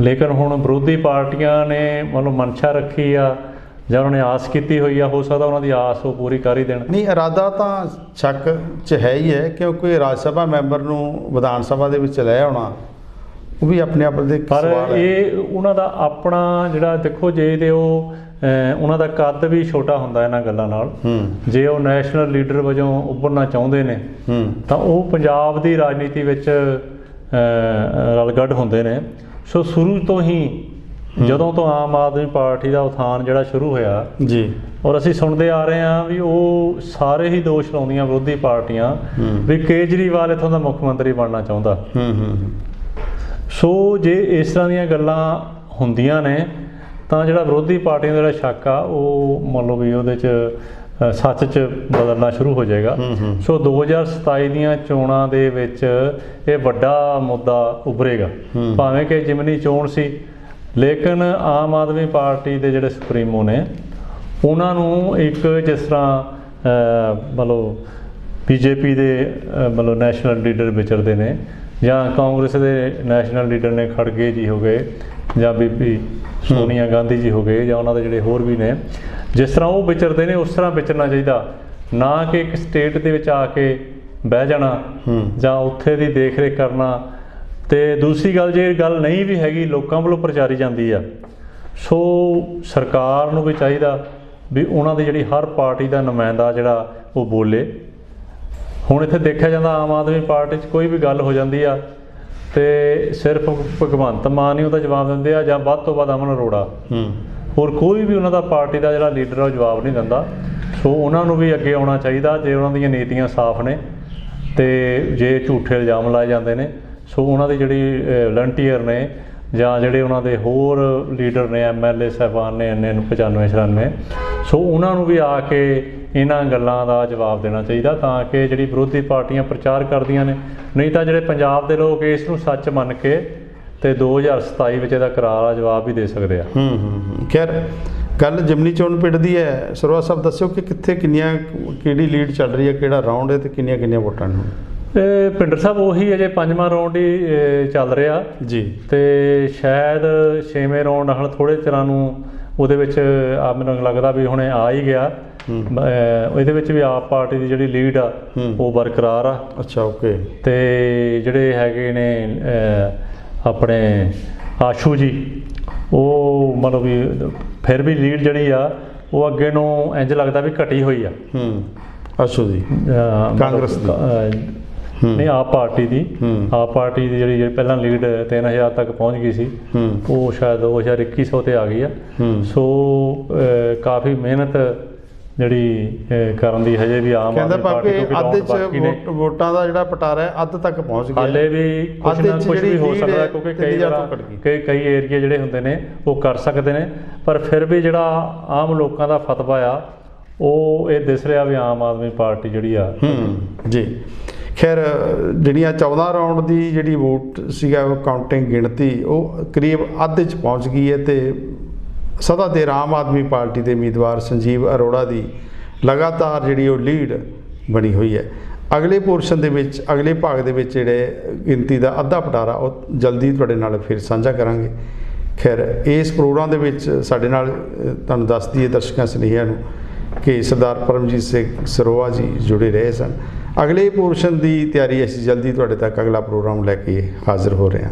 ਲੇਕਿਨ ਹੁਣ ਵਿਰੋਧੀ ਪਾਰਟੀਆਂ ਨੇ ਮਤਲਬ ਮਨਸ਼ਾ ਰੱਖੀ ਆ। ਜਾਂ ਉਹਨਾਂ ਨੇ ਆਸ ਕੀਤੀ ਹੋਈ ਆ ਹੋ ਸਕਦਾ ਉਹਨਾਂ ਦੀ ਆਸ ਉਹ ਪੂਰੀ ਕਰ ਹੀ ਦੇਣ। ਨਹੀਂ ਇਰਾਦਾ ਤਾਂ ਸ਼ੱਕ 'ਚ ਹੈ ਹੀ ਹੈ ਕਿਉਂਕਿ ਰਾਜ ਸਭਾ ਮੈਂਬਰ ਨੂੰ ਵਿਧਾਨ ਸਭਾ ਦੇ ਵਿੱਚ ਲੈ ਆਉਣਾ ਉਹ ਵੀ ਆਪਣੇ ਆਪ ਦੇ ਪਰ ਇਹ ਉਹਨਾਂ ਦਾ ਆਪਣਾ ਜਿਹੜਾ ਦੇਖੋ ਜੇ ਤੇ ਉਹ ਉਹਨਾਂ ਦਾ ਕੱਦ ਵੀ ਛੋਟਾ ਹੁੰਦਾ ਇਹਨਾਂ ਗੱਲਾਂ ਨਾਲ ਜੇ ਉਹ ਨੈਸ਼ਨਲ ਲੀਡਰ ਵਜੋਂ ਉੱਭਰਨਾ ਚਾਹੁੰਦੇ ਨੇ ਤਾਂ ਉਹ ਪੰਜਾਬ ਦੀ ਰਾਜਨੀਤੀ ਵਿੱਚ ਅਹ, ਰਲਗੱਡ ਹੁੰਦੇ ਨੇ। ਸੋ ਸ਼ੁਰੂ ਤੋਂ ਹੀ ਜਦੋਂ ਤੋਂ ਆਮ ਆਦਮੀ ਪਾਰਟੀ ਦਾ ਉਥਾਨ ਜਿਹੜਾ ਸ਼ੁਰੂ ਹੋਇਆ ਜੀ ਔਰ ਅਸੀਂ ਸੁਣਦੇ ਆ ਰਹੇ ਹਾਂ ਵੀ ਉਹ ਸਾਰੇ ਹੀ ਦੋਸ਼ ਲਾਉਂਦੀਆਂ ਵਿਰੋਧੀ ਪਾਰਟੀਆਂ। ਵੀ ਕੇਜਰੀਵਾਲ ਇਥੋਂ ਦਾ ਮੁੱਖ ਮੰਤਰੀ ਬਣਨਾ ਚਾਹੁੰਦਾ ਹੂੰ ਹੂੰ ਹੂੰ ਸੋ ਜੇ ਇਸ ਤਰ੍ਹਾਂ ਦੀਆਂ ਗੱਲਾਂ ਹੁੰਦੀਆਂ ਨੇ ਤਾਂ ਜਿਹੜਾ ਵਿਰੋਧੀ ਪਾਰਟੀਆਂ ਦਾ ਜਿਹੜਾ ਸ਼ੱਕ ਆ ਉਹ ਮੰਨ ਲਓ ਵੀ ਉਹਦੇ ਚ ਸੱਚ ਚ ਬਦਲਣਾ ਸ਼ੁਰੂ ਹੋ ਜਾਏਗਾ। ਸੋ 2027 ਦੀਆਂ ਚੋਣਾਂ ਦੇ ਵਿੱਚ ਇਹ ਵੱਡਾ ਮੁੱਦਾ ਉੱਭਰੇਗਾ। ਭਾਵੇਂ ਕਿ ਜਿਮਨੀ ਚੋਣ ਸੀ ਲੇਕਿਨ ਆਮ ਆਦਮੀ ਪਾਰਟੀ ਦੇ ਜਿਹੜੇ ਸੁਪਰੀਮੋ ਨੇ ਉਹਨਾਂ ਨੂੰ ਇੱਕ ਜਿਸ ਤਰ੍ਹਾਂ ਮਤਲਬ ਬੀਜੇਪੀ ਦੇ ਮਤਲਬ ਨੈਸ਼ਨਲ ਲੀਡਰ ਵਿਚਰਦੇ ਨੇ ਜਾਂ ਕਾਂਗਰਸ ਦੇ ਨੈਸ਼ਨਲ ਲੀਡਰ ਨੇ ਖੜਗੇ ਜੀ ਹੋ ਗਏ ਜਾਂ ਬੀਬੀ ਸੋਨੀਆ ਗਾਂਧੀ ਜੀ ਹੋ ਗਏ ਜਾਂ ਉਹਨਾਂ ਦੇ ਜਿਹੜੇ ਹੋਰ ਵੀ ਨੇ ਜਿਸ ਤਰ੍ਹਾਂ ਉਹ ਵਿਚਰਦੇ ਨੇ ਉਸ ਤਰ੍ਹਾਂ ਵਿਚਰਨਾ ਚਾਹੀਦਾ। ਨਾ ਕਿ ਇੱਕ ਸਟੇਟ ਦੇ ਵਿੱਚ ਆ ਕੇ ਬਹਿ ਜਾਣਾ ਜਾਂ ਉੱਥੇ ਦੀ ਦੇਖ ਰੇਖ ਕਰਨਾ ਤੇ ਦੂਸਰੀ ਗੱਲ ਜੇ ਗੱਲ ਨਹੀਂ ਵੀ ਹੈਗੀ ਲੋਕਾਂ ਵੱਲੋਂ ਪ੍ਰਚਾਰੀ ਜਾਂਦੀ ਆ ਸੋ ਸਰਕਾਰ ਨੂੰ ਵੀ ਚਾਹੀਦਾ ਵੀ ਉਹਨਾਂ ਦੀ ਜਿਹੜੀ ਹਰ ਪਾਰਟੀ ਦਾ ਨੁਮਾਇੰਦਾ ਜਿਹੜਾ ਉਹ ਬੋਲੇ। ਹੁਣ ਇੱਥੇ ਦੇਖਿਆ ਜਾਂਦਾ ਆਮ ਆਦਮੀ ਪਾਰਟੀ 'ਚ ਕੋਈ ਵੀ ਗੱਲ ਹੋ ਜਾਂਦੀ ਆ ਤੇ ਸਿਰਫ ਭਗਵੰਤ ਮਾਨ ਹੀ ਉਹਦਾ ਜਵਾਬ ਦਿੰਦੇ ਆ ਜਾਂ ਵੱਧ ਤੋਂ ਵੱਧ ਅਮਨ ਅਰੋੜਾ। ਹੂੰ। ਹੋਰ ਕੋਈ ਵੀ ਉਹਨਾਂ ਦਾ ਪਾਰਟੀ ਦਾ ਜਿਹੜਾ ਲੀਡਰ ਆ ਉਹ ਜਵਾਬ ਨਹੀਂ ਦਿੰਦਾ। ਸੋ ਉਹਨਾਂ ਨੂੰ ਵੀ ਅੱਗੇ ਆਉਣਾ ਚਾਹੀਦਾ ਜੇ ਉਹਨਾਂ ਦੀਆਂ ਨੀਤੀਆਂ ਸਾਫ਼ ਨੇ ਤੇ ਜੇ ਝੂਠੇ ਇਲਜ਼ਾਮ ਲਾਏ ਜਾਂਦੇ ਨੇ। ਸੋ ਉਹਨਾਂ ਦੀ ਜਿਹੜੀ ਵਲੰਟੀਅਰ ਨੇ ਜਾਂ ਜਿਹੜੇ ਉਹਨਾਂ ਦੇ ਹੋਰ ਲੀਡਰ ਨੇ ਐਮਐਲਏ ਸਾਹਿਬਾਨ ਨੇ, ਇੰਨੇ ਨੂੰ 95 96 ਸੋ ਉਹਨਾਂ ਨੂੰ ਵੀ ਆ ਕੇ ਇਹਨਾਂ ਗੱਲਾਂ ਦਾ ਜਵਾਬ ਦੇਣਾ ਚਾਹੀਦਾ ਤਾਂ ਕਿ ਜਿਹੜੀ ਵਿਰੋਧੀ ਪਾਰਟੀਆਂ ਪ੍ਰਚਾਰ ਕਰਦੀਆਂ ਨੇ। ਨਹੀਂ ਤਾਂ ਜਿਹੜੇ ਪੰਜਾਬ ਦੇ ਲੋਕ ਇਸ ਨੂੰ ਸੱਚ ਮੰਨ ਕੇ ਤੇ 2027 ਵਿੱਚ ਇਹਦਾ ਕਰਾਰਾ ਜਵਾਬ ਵੀ ਦੇ ਸਕਦੇ ਆ। ਹੂੰ ਹੂੰ ਖੈਰ ਗੱਲ ਜਿਮਨੀ ਚੋਣ ਪਿੰਡ ਦੀ ਹੈ। ਸਰਵਾ ਸਾਹਿਬ, ਦੱਸਿਓ ਕਿ ਕਿੱਥੇ ਕਿੰਨੀਆਂ, ਕਿਹੜੀ ਲੀਡ ਚੱਲ ਰਹੀ ਹੈ, ਕਿਹੜਾ ਰਾਉਂਡ ਹੈ ਤੇ ਕਿੰਨੀਆਂ ਕਿੰਨੀਆਂ ਵੋਟਾਂ ਨੇ ਇਹ ਪਿੰਡਰ ਸਾਹਿਬ ਉਹੀ ਅਜੇ ਪੰਜਵਾਂ ਰਾਉਂਡ ਹੀ ਚੱਲ ਰਿਹਾ। ਜੀ। ਤੇ ਸ਼ਾਇਦ ਛੇਵੇਂ ਰਾਉਂਡ ਹਲ ਥੋੜੇ ਚਿਰਾਂ ਨੂੰ ਉਹਦੇ ਵਿੱਚ ਆ ਮੈਨੂੰ ਲੱਗਦਾ ਵੀ ਹੁਣੇ ਆ ਹੀ ਗਿਆ। ਇਹਦੇ ਵਿੱਚ ਵੀ ਆਪ ਪਾਰਟੀ ਦੀ ਜਿਹੜੀ ਲੀਡ ਆ। ਉਹ ਬਰਕਰਾਰ ਆ। ਅੱਛਾ ਓਕੇ। ਤੇ ਜਿਹੜੇ ਹੈਗੇ ਨੇ ਆਪਣੇ ਆਸ਼ੂ ਜੀ ਉਹ ਮਤਲਬ ਵੀ ਫਿਰ ਵੀ ਲੀਡ ਜਿਹੜੀ ਆ ਉਹ ਅੱਗੇ ਨੂੰ ਇੰਜ ਲੱਗਦਾ ਵੀ ਘਟੀ ਹੋਈ ਆ। ਹੂੰ। ਅਸ਼ੂ ਜੀ। ਕਾਂਗਰਸ ਦੀ। ਨਹੀਂ ਆਪ ਪਾਰਟੀ ਦੀ। ਆਪ ਪਾਰਟੀ ਦੀ ਜਿਹੜੀ ਪਹਿਲਾਂ ਲੀਡ 3000 ਤੱਕ ਪਹੁੰਚ ਗਈ ਸੀ ਉਹ ਸ਼ਾਇਦ ਉਹ ਸ਼ਾਇਦ 2100 ਤੇ ਆ ਗਈ ਆ। ਸੋ ਕਾਫੀ ਮਿਹਨਤ ਜਿਹੜੀ ਕਰਨ ਦੀ ਹਜੇ ਵੀ ਆਮ ਆਦਮੀ ਪਾਰਟੀ ਪਾਪੇ ਕਿਉਂਕਿ ਅੱਧ ਰੌਂਡ ਬਾਕੀ ਨੇ। ਚ ਵੋਟ- ਦਾ ਜਿਹੜਾ ਪਟਾਰਾ ਹੈ ਅੱਧ ਤੱਕ ਪਹੁੰਚ ਗਿਆ। ਹਾਲੇ ਵੀ ਕੁਝ ਨਾ ਕੁਝ ਵੀ ਹੋ ਸਕਦਾ ਕਿਉਂਕਿ ਕਈ ਤੋਂ। ਕਈ ਕਈ ਏਰੀਆ ਜਿਹੜੇ ਹੁੰਦੇ ਨੇ ਉਹ ਕਰ ਸਕਦੇ ਨੇ। ਪਰ ਫਿਰ ਵੀ ਜਿਹੜਾ ਆਮ ਲੋਕਾਂ ਦਾ ਫਤਵਾ ਆ ਉਹ ਇਹ ਦਿਸ ਰਿਹਾ ਵੀ ਆਮ ਆਦਮੀ ਪਾਰਟੀ ਜਿਹੜੀ ਆ। ਹੂੰ। ਜੀ। ਖੈਰ, ਜਿਹੜੀਆਂ 14 ਰਾਉਂਡ ਦੀ ਜਿਹੜੀ ਵੋਟ ਸੀਗਾ, ਉਹ ਕਾਊਂਟਿੰਗ ਗਿਣਤੀ, ਉਹ ਕਰੀਬ ਅੱਧ ਚ ਪਹੁੰਚ ਗਈ ਹੈ ਤੇ ਸਦਾ ਦੇਰ ਆਮ ਆਦਮੀ ਪਾਰਟੀ ਦੇ ਉਮੀਦਵਾਰ ਸੰਜੀਵ ਅਰੋੜਾ ਦੀ ਲਗਾਤਾਰ ਜਿਹੜੀ ਉਹ ਲੀਡ ਬਣੀ ਹੋਈ ਹੈ। ਅਗਲੇ ਪੋਰਸ਼ਨ ਦੇ ਵਿੱਚ, ਅਗਲੇ ਭਾਗ ਦੇ ਵਿੱਚ ਜਿਹੜੇ ਗਿਣਤੀ ਦਾ ਅੱਧਾ ਪਟਾਰਾ, ਉਹ ਜਲਦੀ ਤੁਹਾਡੇ ਨਾਲ ਫਿਰ ਸਾਂਝਾ ਕਰਾਂਗੇ। ਖੈਰ, ਇਸ ਪ੍ਰੋਗਰਾਮ ਦੇ ਵਿੱਚ ਸਾਡੇ ਨਾਲ ਤੁਹਾਨੂੰ ਦੱਸ ਦਈਏ ਦਰਸ਼ਕਾਂ, ਸਨੇਹੀਆਂ ਨੂੰ ਕਿ ਸਰਦਾਰ ਪਰਮਜੀਤ ਸਿੰਘ ਸਰੋਆ ਜੀ ਜੁੜੇ ਰਹੇ ਸਨ। ਅਗਲੇ ਪੋਰਸ਼ਨ ਦੀ ਤਿਆਰੀ ਅਸੀਂ ਜਲਦੀ ਤੁਹਾਡੇ ਤੱਕ ਅਗਲਾ ਪ੍ਰੋਗਰਾਮ ਲੈ ਕੇ ਹਾਜ਼ਰ ਹੋ ਰਹੇ ਹਾਂ।